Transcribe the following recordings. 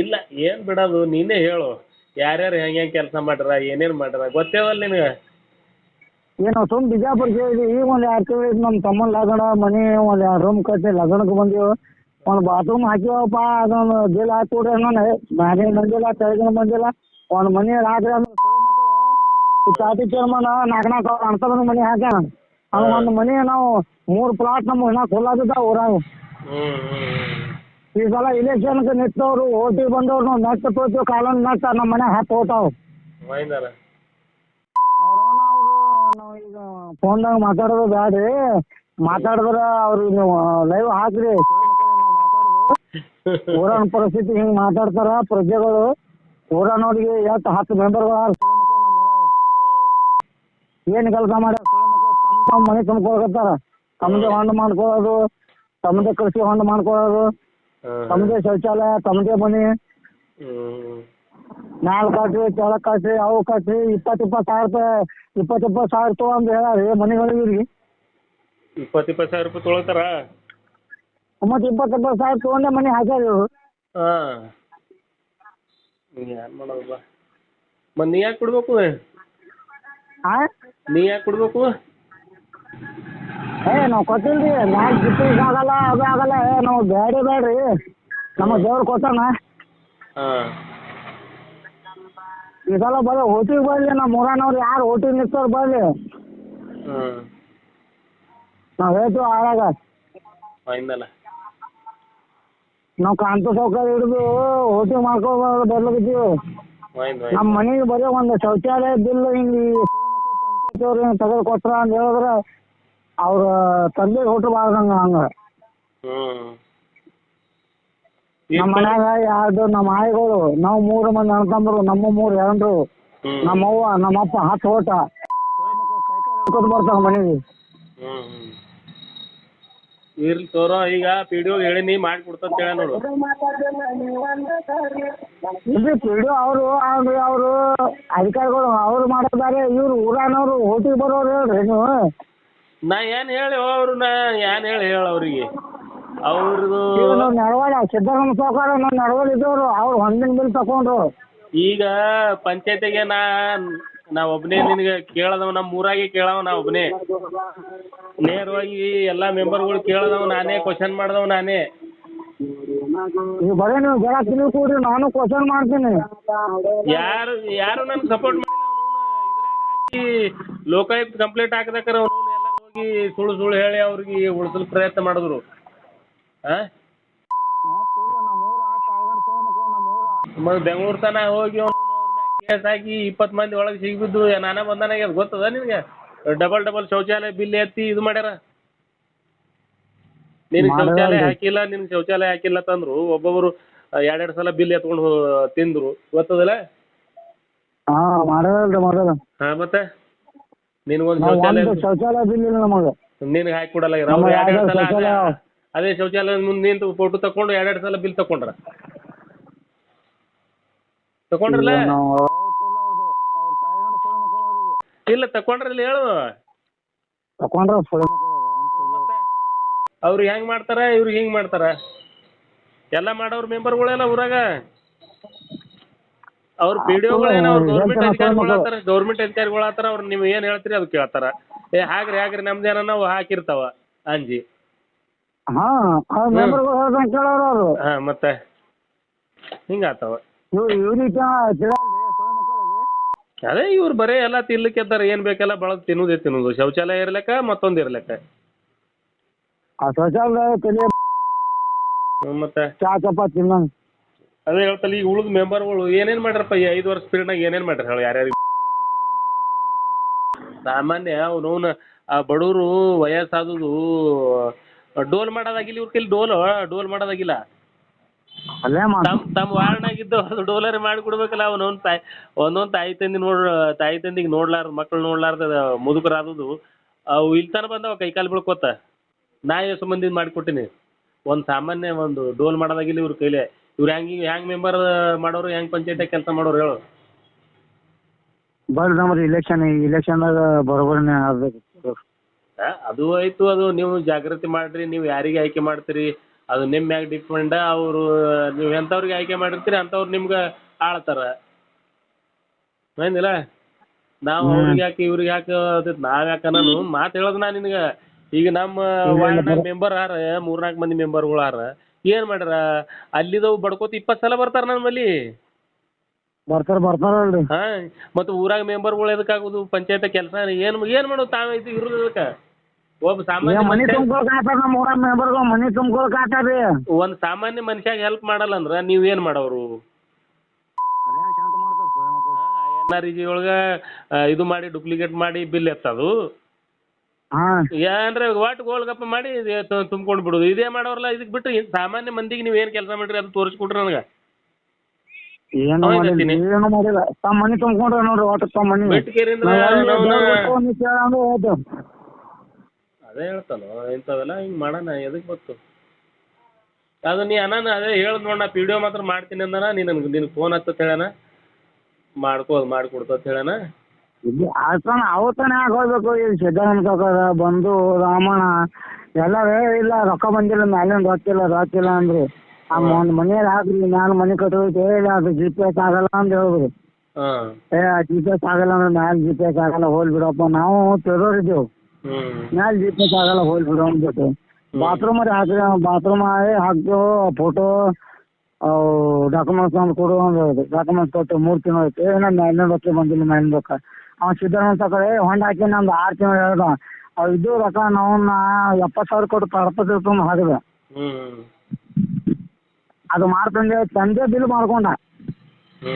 ಇಲ್ಲ ಏನ್ ಬಿಡೋದು ನೀನೇ ಹೇಳು. ಯಾರ್ಯಾರು ಹೆಂಗ್ ಹೆಂಗ್ ಕೆಲಸ ಮಾಡ್ಯಾರ ಏನೇನ್ ಮಾಡ್ಯಾರ ಗೊತ್ತೇವಲ್ಲ ನಿನಗೆ. ಏನು ಸುಮ್ ಬಿಜಾಪುರ್ ಕೇಳಿದ್ವಿ ಈಗ ಒಂದ್ ಎರಡು ತಿಂಗಳು ನಮ್ಮ ತಮ್ಮನ ಲಗ್ನ ಮನಿ ಒಂದ್ ರೂಮ್ ಕಟ್ಟಿ ಲಗ್ನಕ್ ಬಂದೀವಿ. ಒಂದ್ ಬಾತ್ರೂಮ್ ಹಾಕಿವಪ್ಪ ಅದೊಂದು ಬಿಲ್ ಹಾಕಿ ಕೊಡ್ರಿ ಅನ್ನೋಣ ಮ್ಯಾಲಿನ ಬಂದಿಲ್ಲ ಕೆಳಗಿನ ಬಂದಿಲ್ಲ. ಒಂದ್ ಮನಿ ಈ ಚಾಟಿ ಚೇರ್ಮನ್ ನಾಲ್ಕು ನಾಲ್ಕು ಅಣ್ತರದ ಮನಿ ಹಾಕ ಅದು ಒಂದು ಮನಿ ನಾವು ಮೂರ್ ಪ್ಲಾಟ್ ನಮ್ಮ ಇನ್ನ ಖುಲ್ಲಾದಿದ್ದ ಊರಾಗ. ಈ ಸಲ ಇಲೆಕ್ಷನ್ ನಿಂತವ್ರು ಓಟಿ ಬಂದವ್ರು ನಾವು ನೆಟ್ ತೋತೀವಿ ಕಾಲನ್ ನೆಟ್ ನಮ್ಮ ಮನೆ ಹತ್ತು ಹೋತಾವ್ ಮೈಂದಾರ. ಈಗ ಫೋನ್ದಾಗ ಮಾತಾಡೋದು ಬ್ಯಾಡ್ರಿ. ಮಾತಾಡಿದ್ರ ಅವ್ರಿಗೆ ನೀವು ಲೈವ್ ಹಾಕ್ರಿ. ಊರನ್ ಪರಿಸ್ಥಿತಿ ಹಿಂಗ್ ಮಾತಾಡ್ತಾರ ಪ್ರಜೆಗಳು. ಊರನವ್ರಿಗೆ ಎಷ್ಟು ಹತ್ತು ಮೆಂಬರ್ ಏನ್ ಕೆಲಸ ಮಾಡ್ಯಾರ? ತಮ್ಮ ತಮ್ಮ ಮನೆ ತುಂಬ್ಕೊಳಕತ್ತಾರ ತಮ್ಮದೇ ಹೊಂಡ ಮಾಡ್ಕೊಳ್ಳೋದು ತಮ್ಮದೇ ಕೃಷಿ ಹೊಂಡ ಮಾಡ್ಕೊಳ್ಳೋದು ತಮ್ಮದೇ ಶೌಚಾಲಯ ತಮ್ಮದೇ ಮನೆ. ಮ್ಯಾಲ್ ಕಟ್ರಿ ಕೆಳಗ್ ಕಟ್ರಿ ಅವು ಕಟ್ರಿ ಇಪ್ಪತ್ತು ಇಪ್ಪತ್ತು ಸಾವಿರ ರೂಪಾಯಿ ಇಪ್ಪತ್ತು ಇಪ್ಪತ್ತು ಸಾವಿರ ತೊಗೊಂಡು ಹೇಳಾರಿ ಮನೆಗಳಿಗೆ ಇವ್ರಿಗೆ. ಇಪ್ಪತ್ ಇಪ್ಪತ್ತು ಸಾವಿರ ರೂಪಾಯಿ ತೊಗೊಳ್ತಾರ? ಮತ್ತೆ ಇಪ್ಪತ್ತು ಇಪ್ಪತ್ ಸಾವಿರ ತೊಗೊಂಡೆ ಮನೆ ಹಾಕ್ಯಾರ ಇವ್ರು. ಹಾ. ಏನ್ ಮಾಡೋದಪ್ಪ ಮತ್ ನೀ ಯಾಕೆ ಕೊಡ್ಬೇಕು? ಆ? ನೀ ಯಾಕೆ ಕೊಡ್ಬೇಕು? ಏ ನಾವು ಕೊಟ್ಟಿಲ್ರಿ ಮ್ಯಾಲ್ ಜಿಪ್ಪು ಆಗಲ್ಲ ಅದು ಆಗಲ್ಲ. ಏ ನಾವು ಬೇಡ ಬೇಡ್ರಿ ನಮಗೆ ದೇವ್ರು ಕೊಟ್ಟಾನ. ಇದೆಲ್ಲ ಈ ಸಲ ಬರೀ ಓಟಿಗೆ ಬರ್ಲಿ ನಮ್ಮ ಊರನವ್ರು ಯಾರು ಓಟಿಗೆ ನಿಂತವ್ರು ಬರ್ಲಿ. ಹ್ಮ್ ನಾವು ಹೇಳ್ತೀವಿ ಆಳಾಗ ಫೈನಲ್. ನಾವು ಕಾಂತ ಸೌಕರ್ಯ ಹಿಡಿದು ಓಟಿ ಮಾಡ್ಕೊಂಡು ಬರ್ಲಿದ್ದೀವಿ ನಮ್ಮ ಮನೆಗೆ ಬರೀ ಒಂದು ಶೌಚಾಲಯ ಬಿಲ್ ಹಿಂಗೆ ತೆಗೆದು ಕೊಟ್ರ ಅಂತ ಹೇಳಿದ್ರೆ ಅವ್ರ ತಂದೆ ಹುಟ್ಟಬಾರ್ದಂಗ ಹಂಗ. ಹ್ಮ್. ನಮ್ಮ ಮನ್ಯಾಗ ಯಾರ್ದು ನಮ್ಮ ಆಯಿಗಳು ನಾವು ಮೂರು ಮಂದಿ ಅಣ್ತಂದ್ರು ನಮ್ಮ ಮೂರು ಎರಡು ಹ್ಮ್. ನಮ್ಮ ಅವ್ವ ನಮ್ಮಪ್ಪ ಹತ್ತು ಓಟ ಹಿಡ್ಕೊತ ಬರ್ತಾವ ಮನೆಗೆ. ಹ್ಮ್. ಹ್ಮ್ ಇರ್ಲಿ ತೋರೋ ಈಗ ಪಿ ಡಿ ಹೇಳಿನಿ ಮಾಡಿ ಕೊಡ್ತಂತ ಹೇಳ ನೋಡು. ಇದು ಪಿಡು ಅವರು ಅವ್ರು ಅವರು ಅಧಿಕಾರಿಗಳು ಅವ್ರು ಮಾಡೋದಾರೆ ಇವ್ರು ಊರಾನವ್ರು ಹೋಟಿಗೆ ಬರೋರು ಹೇಳ್ರಿ ನೀವು. ನಾ ಏನ್ ಹೇಳಿ ಅವ್ರನ್ನ ಏನ್ ಹೇಳಿ ಹೇಳ ಅವ್ರಿಗೆ. ಅವ್ರದ್ದು ಇವ್ರು ನಡವಳಿ ಸಿದ್ದರಾಮ ಸಾವುಕಾರ ನಾವು ನಡವಳಿ ಇದ್ದವ್ರು ಅವ್ರು ಹೊಂದಿನ ಬಿಲ್ ತಗೊಂಡ್ರು. ಈಗ ಪಂಚಾಯತಿಗೆ ನಾ ನಾ ಒಬ್ಬನೇ ನಿನಗೆ ಕೇಳದವ ನಮ್ಮ ಊರಾಗೆ ಕೇಳವ ನಾ ಒಬ್ಬನೇ ನೇರವಾಗಿ ಎಲ್ಲಾ ಮೆಂಬರ್ಗಳು ಕೇಳದವ ನಾನೇ ಕ್ವಶನ್ ಮಾಡ್ದವ ನಾನೇ. ಈಗ ಬರೀ ನೀವು ಜನ ತಿಳಿ ಕೂಡ್ರಿ ನಾನು ಕ್ವಶನ್ ಮಾಡ್ತೀನಿ. ಯಾರು ಯಾರು ನನ್ಗೆ ಸಪೋರ್ಟ್ ಮಾಡಿ ಇದ್ರಾಗ ಹಾಕಿ ಲೋಕಾಯುಕ್ತ ಕಂಪ್ಲೇಂಟ್ ಹಾಕದಕ್ಕಾರ ಅವ್ನು ಹೋಗಿ ಸುಳ್ಳು ಸುಳ್ಳು ಹೇಳಿ ಅವ್ರಿಗೆ ಉಳಿಸಲು ಪ್ರಯತ್ನ ಮಾಡಿದ್ರು. ಆ? ಮತ್ತೆ ಬೆಂಗಳೂರು ತನ ಹೋಗಿ ಕೇಸ್ ಹಾಕಿ ಇಪ್ಪತ್ತು ಮಂದಿ ಒಳಗೆ ಸಿಗ್ಬಿದ್ದು ನಾನೇ ಬಂದಾನಾಗ ಅದು ಗೊತ್ತದ ನಿನಗೆ? ಡಬಲ್ ಡಬಲ್ ಶೌಚಾಲಯ ಬಿಲ್ ಎತ್ತಿ ಇದು ಮಾಡ್ಯಾರ? ನಿನಗೆ ಶೌಚಾಲಯ ಹಾಕಿಲ್ಲ ನಿನ್ ಶೌಚಾಲಯ ಹಾಕಿಲ್ಲ ತಂದ್ರು. ಒಬ್ಬೊಬ್ರು ಎರಡೆರಡು ಸಲ ಬಿಲ್ ಎತ್ಕೊಂಡು ತಿಂದ್ರು. ಗೊತ್ತದಲ್ಲ? ಹಾ ಮಾಡಲ್ಲ ಮಾಡಲ್ಲ ಹಾ ಮತ್ತೆ? ನಿನಗೊಂದು ಶೌಚಾಲಯ ಶೌಚಾಲಯ ಬಿಲ್ ಇಲ್ಲ ನಮಗೆ. ನಿನಗೆ ಹಾಕಿ ಕೊಡಲ್ಲ ಅವ್ರು ಎರಡೆರಡು ಸಲ ಶೌಚಾಲಯ? ಅದೇ- ಶೌಚಾಲಯ ಮುಂದೆ ನಿಂತು ಫೋಟೋ ತಕೊಂಡು ಎರಡೆರಡು ಸಲ ಬಿಲ್ ತಕೊಂಡ್ರ. ತಕೊಂಡ್ರಲ್ಲ? ನಾವು ಇಲ್ಲ ತಕೊಂಡ್ರಲ್ಲ ಹೇಳು. ತಕೊಂಡ್ರ ಸುಳ್ಳು ಅವ್ರು ಹೆಂಗ್ ಮಾಡ್ತಾರ ಇವ್ರು ಹಿಂಗ್ ಮಾಡ್ತಾರ. ಎಲ್ಲ ಮಾಡೋರ್ ಮೆಂಬರ್ಗಳೆಲ್ಲ ಊರಾಗ? ಅವ್ರ ಪಿ ಡಿ ಒಗಳೇನ ಅವ್ರ ಗೌರ್ಮೆಂಟ್ ಅಧಿಕಾರಿಗಳಾತಾರ ಗೌರ್ಮೆಂಟ್ ಅಧಿಕಾರಿಗಳಾತಾರ ಅವ್ರ ನಿಮ್ ಏನ್ ಹೇಳ್ತೀರಿ ಅದು ಕೇಳ್ತಾರ ಏ ಹಾಗ್ರಿ ಹಾಕ್ರಿ ನಮ್ದೇನ ನಾವು ಹಾಕಿರ್ತಾವ ಅಂಜಿ. ಹಾ ಕೇಳೋರು ಅವರು. ಹಾ ಮತ್ತೆ? ಹಿಂಗಾತಾವ ಇವ್ರಿಗೆ ಅದೇ ಇವ್ರು ಬರೇ ಎಲ್ಲಾ ತಿನ್ಲಿಕ್ಕೆ ಎದ್ದಾರ ಏನ್ ಬೇಕೆಲ್ಲ ಬಳದ್ ತಿನ್ನುದೇ ತಿನ್ನುದು. ಶೌಚಾಲಯ ಇರ್ಲಕ್ಕ ಮತ್ತೊಂದ್ ಇರ್ಲಕ್ಕ. ಆ ಶೌಚಾಲಯ ಮತ್ತೆ? ಚಾ ಚಪಾತಿ ತಿನ್ನಂಗ್ ಅದೇ ಹೇಳ್ತಲ್ಲ ಈಗ ಉಳಿದ ಮೆಂಬರ್ಗಳು ಏನೇನ್ ಮಾಡ್ರಪ್ಪ ಈ ಐದು ವರ್ಷ ಪೀರಿಯಡ್ನಾಗ ಏನೇನ್ ಮಾಡ್ರಿ ಹೇಳಿ ಯಾರ್ಯಾರಿಗೆ ಸಾಮಾನ್ಯ ಅವನವನ ಆ ಬಡವರು ವಯಸ್ಸಾದದು ಡೋಲ್ ಮಾಡೋದಾಗಿಲ್ಲ ಇವ್ರ ಕೈಲಿ ಡೋಲ್ ಡೋಲ್ ಮಾಡೋದಾಗಿಲ್ಲ. ಅಲ್ಲೇ ಮಾಡ ತಮ್ಮ ವಾರ್ಡ್ನಾಗಿದ್ದು ಅದು ಡೋಲರ್ ಮಾಡಿ ಕೊಡ್ಬೇಕಲ್ಲ ಅವನವ್ನ ತಾಯಿ ಒಂದೊಂದು ತಾಯಿ ತಂದಿ ನೋಡ್ ತಾಯಿ ತಂದಿಗೆ ನೋಡ್ಲಾರ್ದ ಮಕ್ಳು ನೋಡ್ಲಾರ್ದ ಮುದುಕರಾದುದು ಅವು ಇಲ್ತಾನ ತನ ಬಂದವ ಕೈಕಾಲು ಬೀಳ್ಕೊತ ನಾ ಎಷ್ಟು ಮಂದಿ ಮಾಡಿಕೊಟ್ಟಿನಿ. ಒಂದು ಸಾಮಾನ್ಯ ಒಂದು ಡೋಲ್ ಮಾಡೋದಾಗಿಲ್ಲ ಇವ್ರ ಕೈಲೇ. ಇವ್ರು ಹೆಂಗ್ ಹೆಂಗ್ ಮೆಂಬರ್ ಮಾಡೋರು ಹೆಂಗ್ ಪಂಚಾಯತ್ ಕೆಲಸ ಮಾಡೋರು ಹೇಳು. ಬರ್ರಿ ನಮ್ದು ಇಲೆಕ್ಷನ್ ಇಲೆಕ್ಷನ್ದಾಗ ಬರೋಬರನೇ ಆಗ್ಬೇಕು. ಆ, ಅದು ಆಯ್ತು ಅದು ನೀವು ಜಾಗೃತಿ ಮಾಡ್ರಿ ನೀವು ಯಾರಿಗೆ ಆಯ್ಕೆ ಮಾಡ್ತೀರಿ ಅದು ನಿಮ್ ಮ್ಯಾಗ ಡಿಪೆಂಡ್ ಅವ್ರು ನೀವು ಎಂಥವ್ರಿಗೆ ಆಯ್ಕೆ ಮಾಡಿರ್ತೀರಿ ಅಂಥವ್ರು ನಿಮ್ಗ ಆಳ್ತಾರ. ಏನಿಲ್ಲಾ? ನಾವು ಅವ್ರಿಗೆ ಯಾಕೆ ಇವ್ರಿಗೆ ಯಾಕೆ ಅದು ನಾವ್ ಯಾಕೆ ನಾನು ಮಾತು ಹೇಳೋದು ನಾ ನಿನಗೆ. ಈಗ ನಮ್ಮ ವಾರ್ಡ್ನಾಗ ಮೆಂಬರ್ ಆರ ಮೂರ್ನಾಲ್ಕು ಮಂದಿ ಮೆಂಬರ್ಗಳು ಆರ. ಏನು ಮಾಡ್ರ ಅಲ್ಲಿದವು ಬಡ್ಕೋತ ಇಪ್ಪತ್ ಸಲ ಬರ್ತಾರ ನನ್ನ ಬಲ್ಲಿ ಬರ್ತಾರ ಬರ್ತಾರಲ್ರಿ ಹಾ ಮತ್ತು ಊರಾಗ ಮೆಂಬರ್ಗಳು ಎದಕ್ಕಾಗೋದು ಪಂಚಾಯತ್ ಕೆಲಸ ಏನು ಏನು ಮಾಡೋದು ತಾವೇ ಇದು ಇರೋದು ಅದಕ್ಕೆ ಒಬ್ಬ ಸಾಮಾನ್ಯ ಮನಿ ಮನುಷ್ಯ ತುಂಬ್ಕೊಳಕ್ ಆತಾರ ನಮ್ಮ ಮೆಂಬರ್ಗಳು ಮನಿ ತುಂಬ್ಕೊಳಕ್ ಆತಾರ್ರಿ ಒಂದು ಸಾಮಾನ್ಯ ಮನುಷ್ಯಾಗ ಹೆಲ್ಪ್ ಮಾಡಲ್ಲ ಅಂದ್ರ ನೀವ್ ಏನ್ ಮಾಡೋರು? ಕಲ್ಯಾಣ ಶಾಂತ ಮಾಡ್ತಾರ ಸೂರ್ಯ ಮಕ್ಕಳು. ಎನ್ ಆರ್ ಜಿ ಒಳಗ ಇದು ಮಾಡಿ ಡೂಪ್ಲಿಕೇಟ್ ಮಾಡಿ ಬಿಲ್ ಎತ್ತದು. ಹಾ. ಏನ್ರ ಗೋಲ್ ಗಪ್ಪ ಮಾಡಿ ತುಂಬ್ಕೊಂಡು ಬಿಡೋದು. ಇದೇ ಮಾಡೋರಲ್ಲ ಇದಕ್ಕೆ ಬಿಟ್ಟು ಸಾಮಾನ್ಯ ಮಂದಿಗೆ ನೀವು ಏನು ಕೆಲಸ ಮಾಡ್ರಿ ಅದು ತೋರಿಸ್ಕೊಡ್ರಿ ನನಗೆ. ಏನು ಮಾಡಿಲ್ಲ. ಏನು ತಮ್ಮ ಮನಿ ತುಂಬ್ಕೊಂಡ್ರ ನೋಡ್ರಿ ಒಟ್ಟು ತಮ್ಮ ಮನಿ. ಅದೇ ಹೇಳ್ತಾನೋ ಇಂಥವೆಲ್ಲ ಹಿಂಗೆ ಮಾಡೋಣ ಎದಕ್ಕೆ ಗೊತ್ತು? ಅದು ನೀ ಅನಾನ ಅದೇ ಹೇಳ್ದ್ ನೋಡ್ ನಾ ವಿಡಿಯೋ ಮಾತ್ರ ಮಾಡ್ತೀನಿ ಅಂದನ ನೀ ನನ್ಗೆ ನಿನಗೆ ಫೋನ್ ಹತ್ತತ್ ಹೇಳಣ. ಮಾಡ್ಕೋ ಮಾಡ್ಕೊಡ್ತತ್ ಹೇಳಣ. ಇಲ್ಲಿ ಆತನ ಅವತ್ತಾನೆ ಹೋಗ್ಬೇಕು? ಇಲ್ಲಿ ಸಿದ್ಧಾನಂದ ಕಾಕರ ಬಂದು ರಾಮಣ್ಣ ಎಲ್ಲ ಇಲ್ಲ ರೊಕ್ಕ ಬಂದಿಲ್ಲ ಮ್ಯಾಲಿನ ರೊಕ್ಕಿಲ್ಲ ಇಲ್ಲ ಅಂದ್ರಿ. ಆ ಒಂದು ಮನೆಯಲ್ಲಿ ಹಾಕ್ರಿ ಮ್ಯಾಲ ಮನೆ ಏ ಇಲ್ಲ ಅದು ಜಿ ಪಿ ಎಸ್ ಆಗಲ್ಲ ಅಂತ ಹೇಳಿದ್ರು ಏ ಜಿ ಪಿ ಎಸ್ ಆಗಲ್ಲ ಅಂದ್ರೆ ಮ್ಯಾಲ ಜಿ ಪಿ ಎಸ್ ಆಗಲ್ಲ ಹೋಲ್ ಬಿಡಪ್ಪ. ನಾವು ತೆರೋರ್ ಹ್ಞೂ ಮ್ಯಾಲ ಜಿ ಪಿ ಎಸ್ ಆಗಲ್ಲ ಹೋಲ್ ಬಿಡು ಅಂದ್ಬಿಟ್ಟು. ಬಾತ್ರೂಮ್ ಅಲ್ಲಿ ಹಾಕ್ರಿ ಬಾತ್ರೂಮ್ ಹಾಕ್ತು ಫೋಟೋ ಅವು ಡಾಕ್ಯುಮೆಂಟ್ಸ್ ಒಂದು ಕೊಡು ಅಂತ ಹೇಳಿದ್ರು ಡಾಕ್ಯುಮೆಂಟ್ಸ್ ಕೊಟ್ಟು ಮೂರು ತಿಂಗಳು ಆಯ್ತು. ಏನೋ ಮ್ಯಾಲಿನ ರೊಕ್ಕ ಬಂದಿಲ್ಲ ಮ್ಯಾಲಿನ ರೊಕ್ಕ. ಅವ ಸಿದ್ದರಾಮಯ್ಯ ಕಡೆ ಹೊಂಡ ಹಾಕಿ ನಮ್ದು ಆರು ತಿಂಗಳು ಹೇಳ್ದ. ಅವ್ ಇದು ರೊಕ್ಕ ನಾವನ್ನ ಎಪ್ಪತ್ತು ಸಾವಿರ ಕೊಟ್ಟು ಪರಪತಿ ತುಂಬ ಹಾಕಿದ ಅದು ಮಾಡ್ತಂದೆ ತಂದೆ ಬಿಲ್ ಮಾಡ್ಕೊಂಡ. ಹ್ಞೂ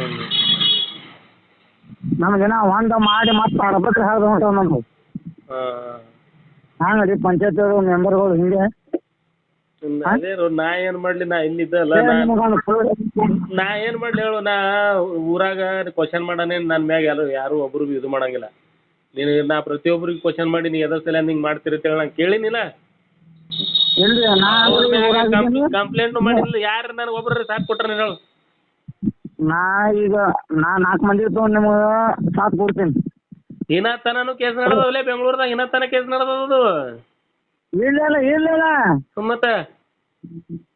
ನಮ್ಗೇನ ಹೊಂಡ ಮಾಡಿ ಮತ್ತೆ ಪರಪತಿ ಹೇಳ್ದ ಹೊಂಟ ನಮ್ದು. ಹಾಂ. ಪಂಚಾಯತ್ ಮೆಂಬರ್ಗಳು ಹಿಂಗೆ. ಅದೇ ರೋ, ನಾ ಏನ್ ಮಾಡ್ಲಿ ನಾ ಇಲ್ಲಿದ್ದಲ್ಲ ನಾ ಏನು ಮಾಡಲಿ ಹೇಳು ನಾ ಊರಾಗ ಕ್ವಶನ್ ಮಾಡಾನೆ ನನ್ನ ಮ್ಯಾಗ ಯಾರು ಯಾರು ಒಬ್ರು ಇದು ಮಾಡಂಗಿಲ್ಲ. ನೀನು ನಾ ಪ್ರತಿಯೊಬ್ಬರಿಗೆ ಕ್ವಶನ್ ಮಾಡಿ ನೀ ಎದ್ರ ಸಲ ಹಿಂಗ್ ಮಾಡ್ತೀರಿ ಅಂತ ಹೇಳಿ ನಾನು ಕೇಳಿನಿಲ್ಲ ಕಂಪ್ಲೇಂಟ್ ಮಾಡಿಲ್ಲ ಯಾರು ನನಗೆ ಒಬ್ರು ಸಾಥ್ ಕೊಟ್ರ ಹೇಳು. ನಾ ಈಗ ನಾ ನಾಲ್ಕು ಮಂದಿ ತೊಗೊಂಡು ನಿಮ್ಗೆ ಸಾಥ್ ಕೊಡ್ತೀನಿ. ಇನ್ನ ತನನು ಕೇಸ್ ನಡೆದವಲ್ಲೇ ಬೆಂಗಳೂರದಾಗ ಇನ್ನ ತನ ಕೇಸ್ ನಡೆದದು ಇಲ್ಲ ಇಲ್ಲ ಮತ್ತ?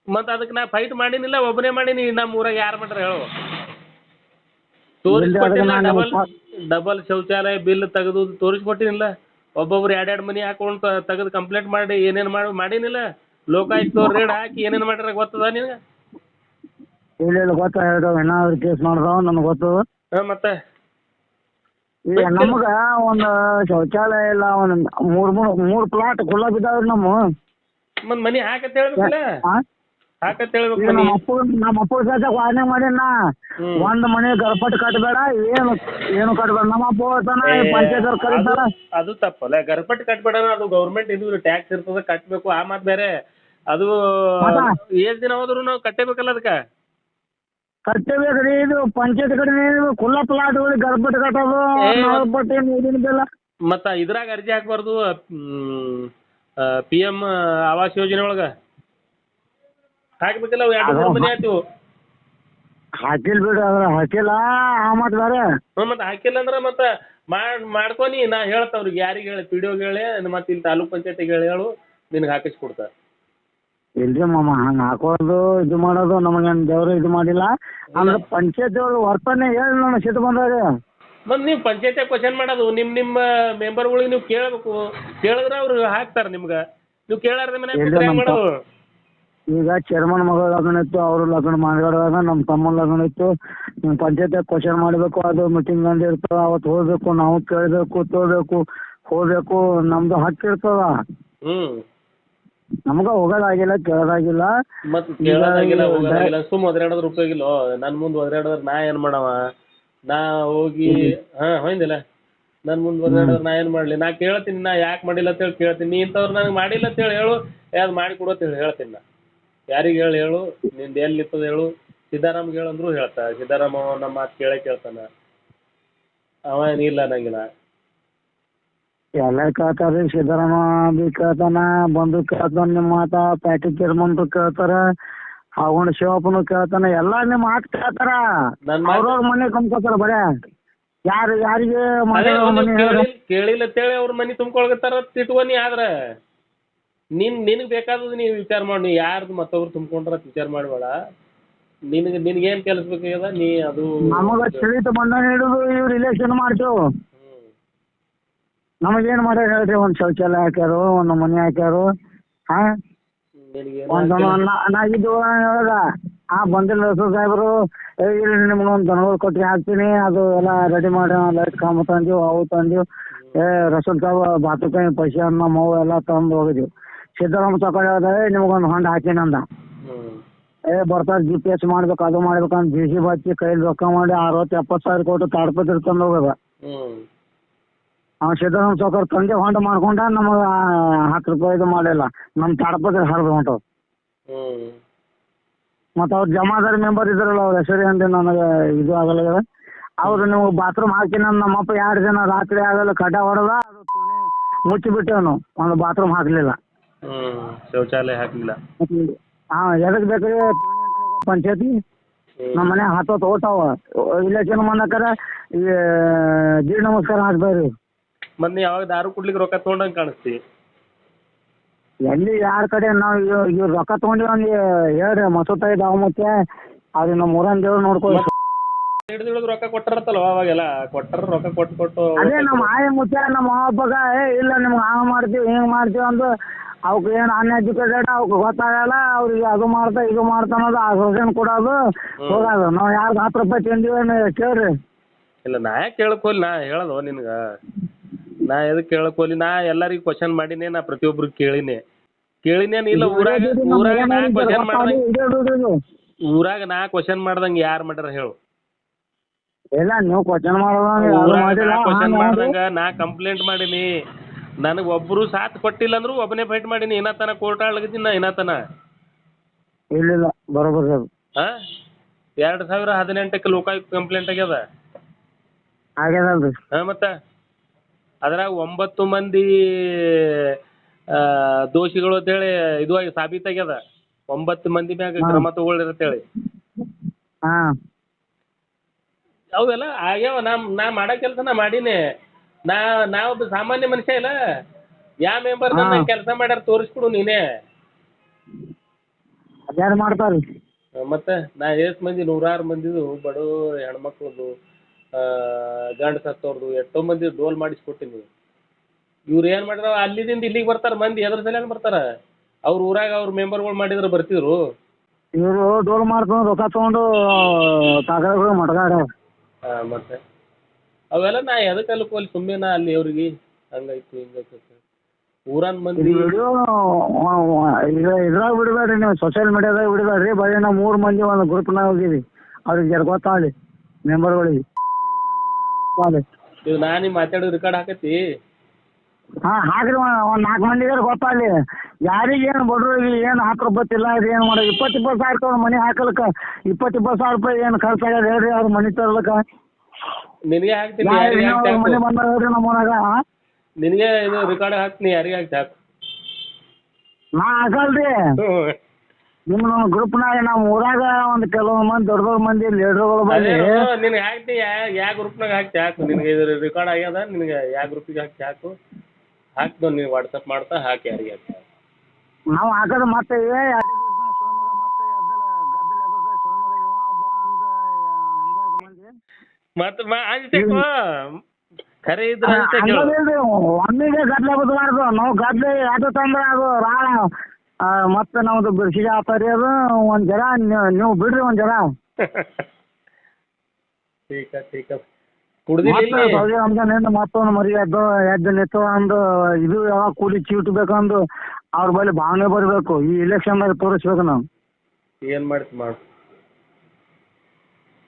ಮತ್ತ ಅದಕ್ಕೆ ನಾ ಫೈಟ್ ಮಾಡಿನಿಲ್ಲ ಒಬ್ಬನೇ ಮಾಡೀನಿ ನಮ್ಮ ಊರಾಗ ಯಾರು ಮಾಡ್ರ ಹೇಳು. ತೋರಿಸ್ಕೊಟ್ಟಿಲ್ಲ ಡಬಲ್ ಡಬಲ್ ಶೌಚಾಲಯ ಬಿಲ್ ತೆಗೆದು ತೋರಿಸ್ಕೊಟ್ಟಿನಿಲ್ಲ ಒಬ್ಬೊಬ್ರು ಎರಡ್ ಎರಡ್ ಮನಿ ಹಾಕೊಂಡು ತೆಗೆದು ಕಂಪ್ಲೇಂಟ್ ಮಾಡಿ ಏನೇನ್ ಮಾಡಿ ಮಾಡಿನಿಲ್ಲ. ಲೋಕಾಯುಕ್ತ ರೇಡ್ ಹಾಕಿ ಏನೇನ್ ಮಾಡ್ಯಾರ ಗೊತ್ತದ ನಿನ್ಗ? ಇಲ್ಲ ಇಲ್ಲ ಗೊತ್ತ ಹೇಳ್ತಾವ ಏನಾದ್ರು ಕೇಸ್ ಮಾಡ್ದಾವ ನನಗೆ ಗೊತ್ತದ. ಹ ಮತ್ತೆ? ಈಗ ನಮಗ ಒಂದು ಶೌಚಾಲಯ ಇಲ್ಲ ಒಂದು ಮೂರ್ ಮೂರ್ ಮೂರ್ ಪ್ಲಾಟ್ ಖುಲ್ಲ ಬಿದ್ದಾವ್ರಿ ನಮ್ಮ. ಮತ್ ಮನಿ ಹಾಕತ್ ಹೇಳ್ಬೇಕಲ್ಲ? ಆ? ಹಾಕತ್ ಹೇಳ್ಬೇಕು ಈಗ ಮನಿ. ನಮ್ಮ ಅಪ್ಪ ನಮ್ಮ ಅಪ್ಪ ಸಹಿತ ವಾರ್ನೆ ಮಾಡಿನ. ಹ್ಮ್. ಒಂದು ಮನೆ ಗರ್ಪಟ್ ಕಟ್ಟಬೇಡ ಏನು ಏನು ಕಟ್ಟಬೇಡ ನಮ್ಮ ಅಪ್ಪ ಹೋಗ್ತಾನ ಏ, ಪಂಚಾಯತ್ ಅವ್ರು ಕರೀತಾರ. ಅದು- ಅದು ತಪ್ಪಲ್ಲ. ಗರ್ಪಟ್ ಕಟ್ಬೇಡ ಅದು ಗೌರ್ಮೆಂಟ್ ಇದು ಟ್ಯಾಕ್ಸ್ ಇರ್ತದ ಕಟ್ಬೇಕು. ಆ ಮಾತ್ ಬೇರೆ. ಅದು ಮತ್ತ? ಏಳ್ ದಿನ ಹೋದ್ರು ನಾವು ಕಟ್ಟಬೇಕಲ್ಲ ಅದಕ್ಕೆ? ಕಟ್ಟಬೇಕ್ರಿ ಇದು ಪಂಚಾಯತ್ ಕಡೆ ಖುಲ್ಲ ಪ್ಲಾಟ್ಗಳು ಗರ್ಭಟ್ ಕಟ್ಟೋದು ಏ, ಬಿಲ್ಲ ಮತ್ತ ಇದ್ರಾಗ ಅರ್ಜಿ ಹಾಕ್ಬಾರ್ದು ಪಿ ಎಂ ಆವಾಸ್ ಯೋಜನೆ ಒಳಗ. ಹಾಕ್ಬೇಕಲ್ಲ ಅವು ಎರಡು ಮೂರು ಮನೆ ಆಯ್ತು ಹಾಕಿಲ್ ಬಿಡು ಅದ್ರ ಹಾಕಿಲ್ಲ ಆ ಮಾತು ಬೇರೆ. ಹ್ಞೂ ಮತ್ತೆ ಹಾಕಿಲ್ಲ ಅಂದ್ರೆ ಮತ್ತೆ ಮಾಡ್ ಮಾಡ್ಕೊನಿ ನಾ ಹೇಳ್ತಾವ್ರಿಗೆ ಯಾರಿಗೆ ಹೇಳಿ ಪಿ ಡಿ ಹೇಳಿ ಮತ್ತೆ ಇಲ್ಲಿ ತಾಲೂಕ್ ಪಂಚಾಯತಿಗೆ ಹೇಳಿ ಹೇಳು ನಿನಗೆ ಹಾಕಿಸಿ ಕೊಡ್ತಾರೆ ಇಲ್ರಿ ಮಾಮ ಹಂಗ ಹಾಕೋದು ಇದು ಮಾಡೋದು ನಮಗೇನ್ ದೇವ್ರು ಇದು ಮಾಡಿಲ್ಲ. ಅಂದ್ರೆ ಪಂಚಾಯತ್ ಅವ್ರ ವರ್ತನೆ ಹೇಳಿ ನಾನು ಸಿಟ್ಟು ಬಂದಾಗ ಮತ್ತೆ ನೀವು ಪಂಚಾಯತಿಯಾಗ ಕ್ವಶನ್ ಮಾಡೋದು ನಿಮ್ಮ ನಿಮ್ಮ ಮೆಂಬರ್ಗಳಿಗೆ ನೀವು ಕೇಳಬೇಕು. ಕೇಳಿದ್ರೆ ಅವ್ರು ಹಾಕ್ತಾರೆ ನಿಮ್ಗೆ. ನೀವು ಕೇಳಾರ್ದ ಮನೆ ಇಲ್ಲ ಹೆಂಗೆ ನಮ್ಮ ಮಾಡೋದು. ಈಗ ಚೇರ್ಮನ್ ಮಗಳ ಲಗ್ನ ಇತ್ತು ಅವ್ರ ಲಗ್ನ ಮಾಡಿದಾಗ ನಮ್ಮ ತಮ್ಮನ ಲಗ್ನ ಇತ್ತು. ನೀವು ಪಂಚಾಯತ್ ಕ್ವಶನ್ ಮಾಡಬೇಕು ಅದು ಮೀಟಿಂಗ್ ಅಂದ್ ಇರ್ತದ ಅವತ್ತು ಹೋಗ್ಬೇಕು ನಾವು ಕೇಳಬೇಕು ತೋಬೇಕು ಹೋಗ್ಬೇಕು ನಮ್ದು ಹಕ್ಕು ಇರ್ತದ. ಹ್ಞೂ ನಮ್ಗ ಹೋಗೋದಾಗಿಲ್ಲ ಕೇಳೋದಾಗಿಲ್ಲ. ಮತ್ತೆ ಕೇಳದಾಗಿಲ್ಲ ಸುಮ್ ಈ ಹೋಗೋದಾಗಿಲ್ಲ ಉಪಯೋಗ ಒದರಾಡೋದ್ರ ನನ್ ಮುಂದೆ ಒದರಾಡಿದ್ರೆ ನಾ ಏನ್ ಮಾಡವ? ನಾ ಹೋಗಿ ಹಾ ಹೊಯ್ದಿಲ್ಲ ನನ್ನ ಮುಂದ್ ಒದರಾಡಿದ್ರೆ ನಾ ಏನ್ ಮಾಡ್ಲಿ? ನಾ ಕೇಳ್ತೀನಿ ನಾ ಯಾಕೆ ಮಾಡಿಲ್ಲ ಅಂತ ಹೇಳಿ ಕೇಳ್ತೀನಿ. ನೀ ಇಂಥವ್ರು ನನಗೆ ಮಾಡಿಲ್ಲ ಅಂತ ಹೇಳಿ ಹೇಳು. ಯಾವ್ದು ಮಾಡಿ ಕೊಡು ಅಂತೇಳಿ ಹೇಳ್ತೀನಿ ನಾ. ಯಾರಿಗೆ ಹೇಳಿ ಹೇಳು? ನಿಂದ ಎಲ್ಲಿ ನಿಂತದ ಹೇಳು? ಸಿದ್ದಾರಾಮ್ಗೆ ಹೇಳಂದ್ರು ಹೇಳ್ತಾ. ಸಿದ್ದಾರಾಮ ನಮ್ಮ ಮಾತು ಕೇಳೇ ಕೇಳ್ತಾನ. ಅವ ಏನಿಲ್ಲ ಅನ್ನಂಗಿಲ್ಲ ಎಲ್ಲ ಕೇಳ್ತಾರ್ರಿ ಸಿದ್ದರಾಮ ಬಿ ಕೇಳ್ತಾನ ಬಂದು ಕೇಳ್ತಾನ ನಿಮ್ಮ ಮಾತ ಪ್ಯಾಟಿ ಚೇರ್ಮನ್ರು ಕೇಳ್ತಾರ ಹಾಗೊಂಡ್ ಶಿವಪ್ಪನು ಕೇಳ್ತಾನ ಎಲ್ಲಾ ನಿಮ್ಮ ಮಾತು ಕೇಳ್ತಾರ. ನನ್ ಮಾತ್- ಅವ್ರವ್ರ ಮನೆ ತುಂಬ್ಕೋತಾರ ಬರೇ. ಯಾರು ಯಾರಿಗೆ ಮನೆ ಮನೆ ಕೇಳಿಲ್ಲ ಕೇಳಿಲ್ಲ ಅಂತೇಳಿ ಅವ್ರ ಮನೆ ತುಂಬ್ಕೊಳ್ತಾರ ತಿಟ್ಕೊನಿ ಆದ್ರ. ನಿನ್ ನಿನಗೆ ಬೇಕಾದದ್ ನೀವು ವಿಚಾರ ಮಾಡಿ ನೀ ಯಾರ್ದು ಮತ್ತೊಬ್ರು ತುಂಬ್ಕೊಂಡ್ರ ಅಂತ ವಿಚಾರ ಮಾಡಬೇಡ. ನಿನ್ಗ ನಿನ್ಗೇನ್ ಕೆಲಸ ಬೇಕಾಗ್ಯದ ನೀ ಅದು ನಮಗ ತಿಳಿತು ಬಂದ ಹಿಡಿದು ಇವ್ರು ಇಲೆಕ್ಷನ್ ಮಾಡ್ತೇವ್. ನಮಗೇನು ಮಾಡ್ಯಾರ ಹೇಳ್ರಿ? ಒಂದ್ ಶೌಚಾಲಯ ಹಾಕ್ಯಾರು ಒಂದ್ ಮನೆ ಹಾಕ್ಯಾರು ಹಾ? ಒಂದ್ ಒಂದು ನಾ ಇದು ಹೇಳ್ದ ಆ ಬಂದಿಲ್ಲ ರಸೂಲ್ ಸಾಹೇಬ್ರು ಏ ಇಲ್ಲಿ ನಿಮ್ಗೆ ಒಂದು ದನಗಳು ಕೊಟ್ಟಿ ಹಾಕ್ತೀನಿ ಅದು ಎಲ್ಲ ರೆಡಿ ಮಾಡಿ ಲೈಟ್ ಕಾಂಬ ತಂದಿವ್ ಅವು ತಂದಿವ್. ಏ ರಸೂಲ್ ಸಾಹೇಬ್ ಬಾತುಕಾಯಿ ಪೈಸೆ ನಮ್ಮ ಮವು ಎಲ್ಲ ತಂದು ಹೋಗಿದ್ವಿ. ಸಿದ್ದರಾಮ ಹೇಳ್ದ ಏ ನಿಮ್ಗೊಂದು ಹೊಂಡ ಹಾಕೀನಿ ಅಂದ. ಏ ಬರ್ತಾರೆ ಜಿ ಪಿ ಎಸ್ ಮಾಡ್ಬೇಕು ಅದು ಮಾಡ್ಬೇಕು ಅಂತ ಜಿ ಸಿ ಬಚ್ಚಿ ಕೈಲಿ ರೊಕ್ಕ ಮಾಡಿ ಅರವತ್ತು ಎಪ್ಪತ್ತು ಸಾವಿರ ಕೊಟ್ಟು ತಾಡ್ಪತ್ರಿ ತಂದು ಹೋಗೋದ ಅವ್ನು ಸಿದ್ದರಾಮ ಚೌಕರ್ ತಂದೆ ಹೊಂಡ ಮಾಡ್ಕೊಂಡ ನಮಗ ಹತ್ತು ರೂಪಾಯಿ ಇದು ಮಾಡಿಲ್ಲ. ನಮ್ಮ ತಾಡ್ಪತ್ರಿ ಹರಿದು ಹೊಂಟವ್ ಮತ್ತ ಅವ್ರ ಜಮಾದಾರಿ ಮೆಂಬರ್ ಇದ್ರಲ್ಲ ಅವ್ರ ಹೆಸರು ಅಂದ್ರೆ ನನಗೆ ಇದು ಆಗಲ್ಲ ಅವ್ರು ನೀವು ಬಾತ್ರೂಮ್ ಹಾಕಿನ ನಮ್ಮಪ್ಪ ಎರಡು ಜನ ರಾತ್ರಿ ಆಗಲ್ಲ ಕಡಾ ಹೊಡೆದ ಅದು ತುಣಿ ನಾವು ಒಂದು ಬಾತ್ರೂಮ್ ಹಾಕ್ಲಿಲ್ಲ. ಹ್ಮ್ ಶೌಚಾಲಯ ಹಾಕ್ಲಿಲ್ಲ. ಹಾ ಎದಕ್ ಬೇಕ್ರಿ? ಪಂಚಾಯತಿ? ನಮ್ಮ ಮನೆ ಹತ್ತತ್ತು ಓಟಾವ ಇಲೆಕ್ಷನ್ ಮನಕರ ಈ ಜೀರ್ ನಮಸ್ಕಾರ ಹಾಕ್ಬೇರಿ ಮತ್ತೆ ನೀ ಯಾವಾಗ ದಾರು ಕುಡ್ಲಿಕ್ಕೆ ರೊಕ್ಕ ತೊಗೊಂಡಂಗೆ ಕಾಣಿಸ್ತಿ. ಎಲ್ಲಿ ಯಾರ ಕಡೆ ನಾವು ಇವ್ ರೊಕ್ಕ ತೊಗೊಂಡಿವಿ ಒಂದು ಹೇಳ್ರಿ ಮಸೂತ ಇದಾವ ಮತ್ತೆ ಅದು ನಮ್ಮ ಊರನ್ ದೇವ್ರು ನೋಡ್ಕೊ ಹಿಡಿದು ಹಿಡಿದು ರೊಕ್ಕ ಕೊಟ್ಟಾರತ್ತಲ್ಲ ಅವಾಗೆಲ್ಲ? ಕೊಟ್ಟಾರ ರೊಕ್ಕ ಕೊಟ್ಟು ಕೊಟ್ಟು ಅದೇ ನಮ್ಮ ಆಯ ಮುತ್ಯ ನಮ್ಮ ಅಪ್ಪಗ ಏ ಇಲ್ಲ ನಿಮ್ಗೆ ಹಂಗೆ ಮಾಡ್ತೀವಿ ಹಿಂಗೆ ಮಾಡ್ತೀವಿ ಅಂದು ಏನ್ ಏನು ಅನ್ಎಜುಕೇಟೆಡ್ ಅವ್ಕ ಗೊತ್ತಾಗಲ್ಲ ಅವ್ರಿಗೆ ಅದು ಮಾಡ್ತಾ ಇದು ಮಾಡ್ತಾ ಅನ್ನೋದು ಆ ಸೊಸೈನ್ ಕೊಡೋದು. ಹೋಗೋದು ನಾವು ಯಾರ್ದು ಹತ್ತು ರೂಪಾಯಿ ತಿಂದೀವಿ ಕೇಳ್ರಿ. ಇಲ್ಲ ನಾ ಯಾಕೆ ಕೇಳಕ್ ಹೋಗ್ಲಿ ನಾ ಹೇಳೋದು ನಿನ್ಗೆ. ನಾ ಎದಕ್ ಕೇಳಕ್ ಹೋಗ್ಲಿ? ನಾ ಎಲ್ಲರಿಗೂ ಕ್ವಶನ್ ಮಾಡಿನಿ ನಾ ಪ್ರತಿಯೊಬ್ರಿಗೆ ಕೇಳಿನಿ. ಕೇಳಿನೇನ್ ಇಲ್ಲ ಊರಾಗ ಊರಾಗ ನಾ ಕ್ವಶನ್ ಮಾಡ್ದಂಗ ಊರಾಗ ನಾ ಕ್ವಶನ್ ಮಾಡ್ದಂಗ ಯಾರ್ ಮಾಡ್ಯಾರ ಹೇಳು. ಇಲ್ಲ ನೀವು ಕ್ವಶನ್ ಕ್ವಶನ್ ಮಾಡ್ದಂಗ ನಾ ಕಂಪ್ಲೇಂಟ್ ಮಾಡಿನಿ. ನನಗೆ ಒಬ್ರು ಸಾಥ್ ಕೊಟ್ಟಿಲ್ಲ ಅಂದ್ರು ಒಬ್ಬನೇ ಫೈಟ್ ಮಾಡೀನಿ. ಏನತನ ಕೋರ್ಟ್ ಆಡ್ಲಕತ್ತೀನಿ ನಾ ಇನ್ನ ಇಲ್ಲ ಇಲ್ಲ ಬರೋಬ್ಬರಿ ಅದು ಹಾ? ಎರಡು ಸಾವಿರ ಹದಿನೆಂಟಕ್ಕೆ ಲೋಕಾಯುಕ್ತ ಕಂಪ್ಲೇಂಟ್ ಆಗ್ಯದ? ಆಗ್ಯದಲ್ರಿ ಹಾ ಮತ್ತ? ಅದ್ರಾಗ ಒಂಬತ್ತು ಮಂದಿ ದೋಷಿಗಳು ಅಂತೇಳಿ ಇದು ಆಗಿ ಸಾಬೀತಾಗ್ಯದ. ಒಂಬತ್ತು ಮಂದಿ ಮ್ಯಾಗ ಕ್ರಮ ತಗೊಳ್ಳಿರತ್ತೇಳಿ ಹಾಂ. ಅವೆಲ್ಲ ಆಗ್ಯಾವ ನಾ ನಾ ಮಾಡೋ ಕೆಲಸ ನಾ ಮಾಡೀನಿ. ನಾ ನಾ ಒಬ್ಬ ಸಾಮಾನ್ಯ ಮನುಷ್ಯ ಇಲ್ಲ. ಯಾ ಮೆಂಬರ್ ನನ್ನ ಕೆಲಸ ಮಾಡ್ಯಾರ ತೋರಿಸ್ಕೊಡು ನೀನೇ. ಅದ್ಯಾರು ಮಾಡ್ತಾರ್ರಿ? ಮತ್ತೆ ನಾ ಎಷ್ಟು ಮಂದಿ ನೂರಾರು ಮಂದಿದು ಬಡವರು ಹೆಣ್ಮಕ್ಳದು. ಗಂಡ ಸತ್ತವ್ರದ್ದು ಎಷ್ಟೋ ಮಂದಿ ಡೋಲ್ ಮಾಡಿಸ್ಕೊಟ್ಟಿನಿ. ಇವ್ರು ಏನು ಮಾಡಿದ್ರು ಅಲ್ಲಿದಿಂದ ಇಲ್ಲಿಗೆ ಬರ್ತಾರೆ ಮಂದಿ ಎದ್ರ ಸಲ ಬರ್ತಾರ. ಅವ್ರ ಊರಾಗ ಅವ್ರ ಮೆಂಬರ್ಗಳು ಮಾಡಿದ್ರೆ ಬರ್ತಿದ್ರು. ಇವರು ಡೋಲ್ ಮಾಡ್ಕೊಂಡು ರೊಕ್ಕ ತಗೊಂಡು ಕಾಗದಗಳು ಮಡ್ಗಾಡ್ಯಾರ. ಆ, ಮತ್ತೆ? ಅವೆಲ್ಲ ನಾ ಎದಕ್ಕೆ ಅಲ್ಕೋಲಿ ಸುಮ್ಮನೆ ನಾ ಅಲ್ಲಿ ಅವ್ರಿಗೆ ಹಂಗಾಯ್ತು ಹಿಂಗಾಯ್ತು ಅಂತ. ಊರನ್ ಮಂದಿ ಇದು ವಿಡಿಯೋ ಇದ್ರಾಗ ಬಿಡಬೇಡ್ರಿ ನೀವು ಸೋಷಿಯಲ್ ಮೀಡಿಯಾದಾಗ ಬಿಡಬೇಡ್ರಿ. ಬರೀ ನಾವು ಮೂರು ಮಂದಿ ಒಂದು ಗ್ರೂಪ್ನಾಗ ಹೋಗಿವಿ ಅವ್ರಿಗೆ ಗೊತ್ತಾಗಲಿ ಮೆಂಬರ್ಗಳಿಗೆ. ಗೊತ್ತಾಗಲಿ ಇದು ನಾ ನಿಮ್ ಮಾತಾಡೋದು ರೆಕಾರ್ಡ್ ಹಾಕತಿ ಹಾ ಹಾಕ್ರಿ ಒಂದು ನಾಲ್ಕು ಮಂದಿಗೆ ಅಲ್ಲಿ. ಯಾರಿಗೆ ಏನು ಬಡ್ರು ಏನು ಹಾಕ್ರ ಗೊತ್ತಿಲ್ಲ ಇದು ಏನು ಮಾಡೋದು? ಇಪ್ಪತ್ತು ಇಪ್ಪತ್ತು ಸಾವಿರ ರೂಪಾಯಿ ಮನೆ ಹಾಕಲಕ ಇಪ್ಪತ್ ಇಪ್ಪತ್ತು ಸಾವಿರ ರೂಪಾಯಿ ಏನು ಖರ್ಚ್ ಆಗ್ಯದ ಹೇಳ್ರಿ ಅವ್ರ ಮನಿ ತರ್ಲಕ್ಕ. ನಿನಗೆ ಹಾಕ್ತೀನಿ ಯಾರಿಗೆ ಹಾಕ್ತಿ ಬಂದಾಗ ಹೇಳ್ರಿ ನಮ್ಮ ಮನ್ಯಾಗ ನಿನಗೆ ಇದು ರೆಕಾರ್ಡ್ ಹಾಕ್ತೀನಿ ಯಾರಿಗೆ ಹಾಕ್ತಿ ಹಾಕು ನಾ ಹಾಕಲ್ರಿ. ನಿಮ್ಮ ಗ್ರೂಪ್ನಾಗ ನಮ್ಮ ಊರಾಗ ಒಂದು ಕೆಲವು ಮಂದಿ ದೊಡ್ಡ ದೊಡ್ಡ ಮಂದಿ ಲೀಡರ್ಗಳು ಬಂದು. ನಿನಗೆ ಹಾಕ್ತಿ ಯಾ ಯಾವ ಗ್ರೂಪ್ನಾಗ ಹಾಕ್ತಿ ಹಾಕು. ನಿನಗೆ ಇದು ರೆಕಾರ್ಡ್ ಆಗ್ಯದ ನಿನಗೆ ಯಾವ ಗ್ರೂಪಿಗೆ ಹಾಕ್ತಿ ಹಾಕು. ಹಾಕ್ದು ನೀನು ವಾಟ್ಸಪ್ ಮಾಡ್ತಾ ಹಾಕಿ ಯಾರಿಗೆ ಹಾಕು. ನಾವು ಹಾಕೋದು ಮತ್ತೆ ಸುಳ್ಮಗ ಮತ್ತೆ ಗದ್ದಲ ಸುಳ್ಮಗ ಇವ ಒಬ್ಬ ಮಂದಿ. ಮತ್ತೆ ಅನ್ಸೇಕು ಖರೆ ಇದ್ರೆ ಒಮ್ಮಿಗೆ ಗದ್ದಲ ಬದಲಾರ್ದು ನಾವು ಗದ್ದಲ ಯಾಕೆ ತಂದ್ರೆ ಅದು ರಾಳ ಆ, ಮತ್ತೆ ನಮ್ದು ಬಿರ್ಸಿಗೆ ರೀ ಅದು ಒಂದ್ ಜರ ನೀವು ನೀವು ಬಿಡ್ರಿ ಒಂದ್ ಜರ. ಠೀಕ ಠೀಕ ಕುಡ್ದಿಲ್ಲ ಮತ್ತೆ ಇಲ್ಲಿ. ಸೌದಿ ರಂಜಾನಿಂದ ಮತ್ತೊಂದು ಮರಿ ಎದ್ದು ಎದ್ದು ನಿಂತು ಅಂದು ಇದು ಯಾವಾಗ ಕೂಲಿ ಚೀಟ್ ಬೇಕಂದು ಅವ್ರ ಬಳಿ ಭಾವನೆ ಬರಬೇಕು. ಈ ಇಲೆಕ್ಷನ್ದಾಗ ತೋರಿಸ್ಬೇಕು ನಾವು. ಏನ್ ಮಾಡ್ತಿ ಮಾಡು.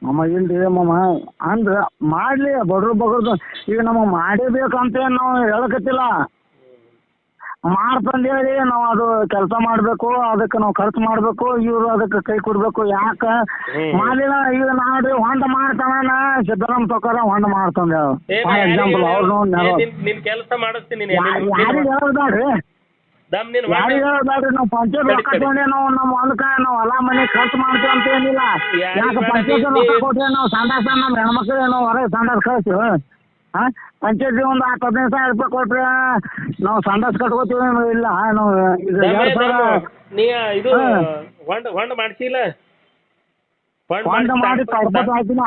ಅಮ್ಮ ಇಲ್ರಿ ಮಮ್ಮ ಅಂದ್ರ ಮಾಡ್ಲಿ ಬಡ್ರು ಬಗ್ರದು. ಈಗ ನಮಗೆ ಮಾಡೇಬೇಕಂತ ಏನ್ ನಾವು ಹೇಳಕತ್ತಿಲ್ಲ. ಮಾಡ್ತಂದು ಹೇಳಿ ನಾವು ಅದು ಕೆಲಸ ಮಾಡ್ಬೇಕು ಅದಕ್ಕೆ ನಾವು ಖರ್ಚು ಮಾಡ್ಬೇಕು ಇವ್ರು ಅದಕ್ಕೆ ಕೈ ಕೊಡಬೇಕು. ಯಾಕ? ಮಾಡಿಲ್ಲ ಈಗ ನಾಡ್ರಿ ಹೊಂಡ ಮಾಡ್ತಾನ ಸಿದ್ದರಾಮ್ ತೊಕಾರ ಹೊಂಡ ಮಾಡ್ತಾನೆ ಎಕ್ಸಾಂಪಲ್ ಅವ್ರು ನಿನ್ ಕೆಲಸ ಮಾಡಿಸ್ತೀನಿ ಯಾರಿಗೆ ಹೇಳ್ಬೇಡ್ರಿ ದಮ್ ನೀನ್ ಹೊಂಡ- ಯಾರಿಗೆ ಹೇಳ್ಬೇಡ್ರಿ ನಾವು ಪಂಚಾಯತ್ ಸರಿ, ರೊಕ್ಕ ಸರಿ. ತಗೊಂಡೆ ನಾವು ನಮ್ಮ ಹೊಲಕ್ಕ ನಾವು ಹೊಲ ಮನೆ ಖರ್ಚು ಮಾಡ್ತೀವಿ ಅಂತ ಏನಿಲ್ಲ. ಯಾರಿಗೆ ಯಾಕೆ ಬೇಡ, ಪಂಚಾಯತ್ ರೊಕ್ಕ ಕೊಟ್ರೆ ನಾವು ಸಂಡಾಸ ನಮ್ಮ ಹೆಣ್ಮಕ್ಳು ನಾವು ಹೊರಗೆ ಸಂಡಾಸ್ ಕಳಿಸ್ತೀವಿ. ಹಾಂ ಪಂಚಾಯತಿ ಒಂದು ಹತ್ತು ಹದಿನೈದು ಸಾವಿರ ರೂಪಾಯಿ ಕೊಟ್ರೆ ನಾವು ಸಂಡಾಸ್ ಕಟ್ಕೋತೀವಿ ಇಲ್ಲ ನಾವು ಇದು ಎರಡು ಸಾವಿರ. ನೀ ಇದು ಹೊಂಡ ಹೊಂಡ ಮಾಡ್ಸಿಲ್ಲ? ಹೊಂಡ ಹೊಂಡ ಮಾಡಿ ಹಾಕಿನ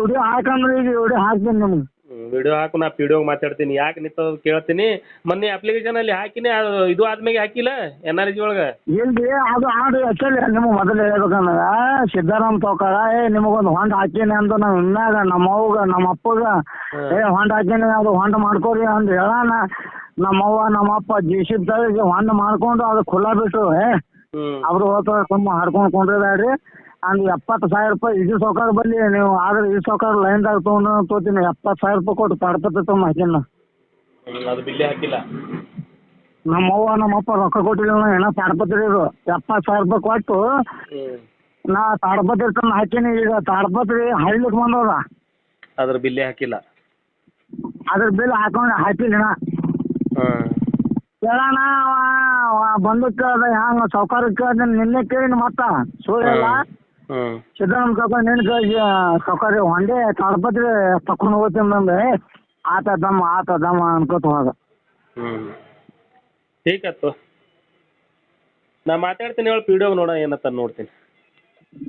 ವಿಡಿಯೋ ಹಾಕಂದ್ರೆ ಈಗ ವಿಡಿಯೋ ಹಾಕ್ತೀನಿ ನಿಮ್ಗೆ. ವಿಡಿಯೋ ಹಾಕು ನಾ ಪಿಡಿಯೋ ಮಾತಾಡ್ತೀನಿ. ಯಾಕೆ ನಿಂತ ಕೇಳ್ತೀನಿ. ಮೊನ್ನೆ ಅಪ್ಲಿಕೇಶನ್ ಅಲ್ಲಿ ಹಾಕಿನಿ ಅದು ಇದು ಆದ್ಮೇಲೆ ಹಾಕಿಲ್ಲ ಎನ್ ಆರ್ ಜಿ ಒಳಗೆ. ಇಲ್ರಿ ಅದು ಆಡು ಆಕ್ಚುಲಿ ನಿಮ್ಗೆ ಮೊದಲು ಹೇಳ್ಬೇಕಂದ್ರೆ ಸಿದ್ದರಾಮ್ ತೋಕಾರ ಏ ನಿಮಗೊಂದು ಹೊಂಡ ಹಾಕೀನಿ ಅಂತ ನಾವು ಇನ್ನಾಗ ನಮ್ಮ ಅವ್ಗ ನಮ್ಮ ಅಪ್ಪಗ. ಏ ಹೊಂಡ ಹಾಕಿನಿ ಅದು ಹೊಂಡ ಮಾಡ್ಕೋರಿ ಅಂತ ಹೇಳಾನ. ನಮ್ಮ ಅವ್ವ ನಮ್ಮ ಅಪ್ಪ ಜೆ ಸಿ ಹೊಂಡ ಮಾಡ್ಕೊಂಡು ಅದು ಖುಲ್ಲಾ ಬಿಟ್ಟು ಏ. ಅವ್ರು ಹೋಗ್ತಾರೆ ತುಂಬ ಹಾಡ್ಕೊಂಡು ಕೊಂಡಿದಾರಿ ಅಂದ್ ಎಪ್ಪತ್ತು ಸಾವಿರ ರೂಪಾಯಿ ಇದು ಸೌಕಾರ ಬಲ್ಲಿ ನೀವು ಆದ್ರೆ ಈ ಸೌಕಾರ ಲೈನ್ದಾಗ ತೊಗೊಂಡು ತೋತೀನಿ ಎಪ್ಪತ್ತು ಸಾವಿರ ರೂಪಾಯಿ ಕೊಟ್ಟು ತಡ್ಪತ್ತೆ ತಮ್ಮ ಹಾಕಿನ ಅದು ಬಿಲ್ಲಿ ಹಾಕಿಲ್ಲ. ನಮ್ಮ ಅವ್ವ ನಮ್ಮ ಅಪ್ಪ ರೊಕ್ಕ ಕೊಟ್ಟಿಲ್ಲ ಏನೋ ತಾಡ್ಪತ್ರಿ ಇದು. ಎಪ್ಪತ್ತು ಸಾವಿರ ರೂಪಾಯಿ ಕೊಟ್ಟು ನಾ ತಾಡ್ಪತ್ರಿ ತಂದು ಹಾಕೀನಿ ಈಗ ತಾಡ್ಪತ್ರಿ ಹೈಲಿಕ್ಕೆ ಬಂದದ. ಅದ್ರ ಬಿಲ್ಲಿ ಹಾಕಿಲ್ಲ. ಅದ್ರ ಬಿಲ್ ಹಾಕೊಂಡು ಹಾಕಿಲ್ಲ ನಾ ಕೇಳೋಣ ಬಂದು ಕೇಳ್ದ ಹ್ಯಾಂಗ ಸೌಕಾರ ಕೇಳ್ದ ನಿನ್ನೆ ಕೇಳಿನ ಮತ್ತ. ಸೂರ್ಯ ಸಿದ್ದರಾಮ ನಿನ್ನ ಕೇಳಿ ಸೌಕರ್ಯ ಹೊಂಡೆ ತಡಪತ್ರಿ ತಕೊಂಡು ಹೋಗ್ತೀನಿ ಬಂದೆ. ಆತ ದಮ್ಮ ಆತ ದಮ್ಮ ಅನ್ಕೋತ ಹೋದ. ಹ್ಮ್. ಠೀಕ್ ನಾ ಮಾತಾಡ್ತೀನಿ ಹೇಳಿ ಪಿಡಿಯೋ ನೋಡ ಏನತ್ತ ನೋಡ್ತೀನಿ.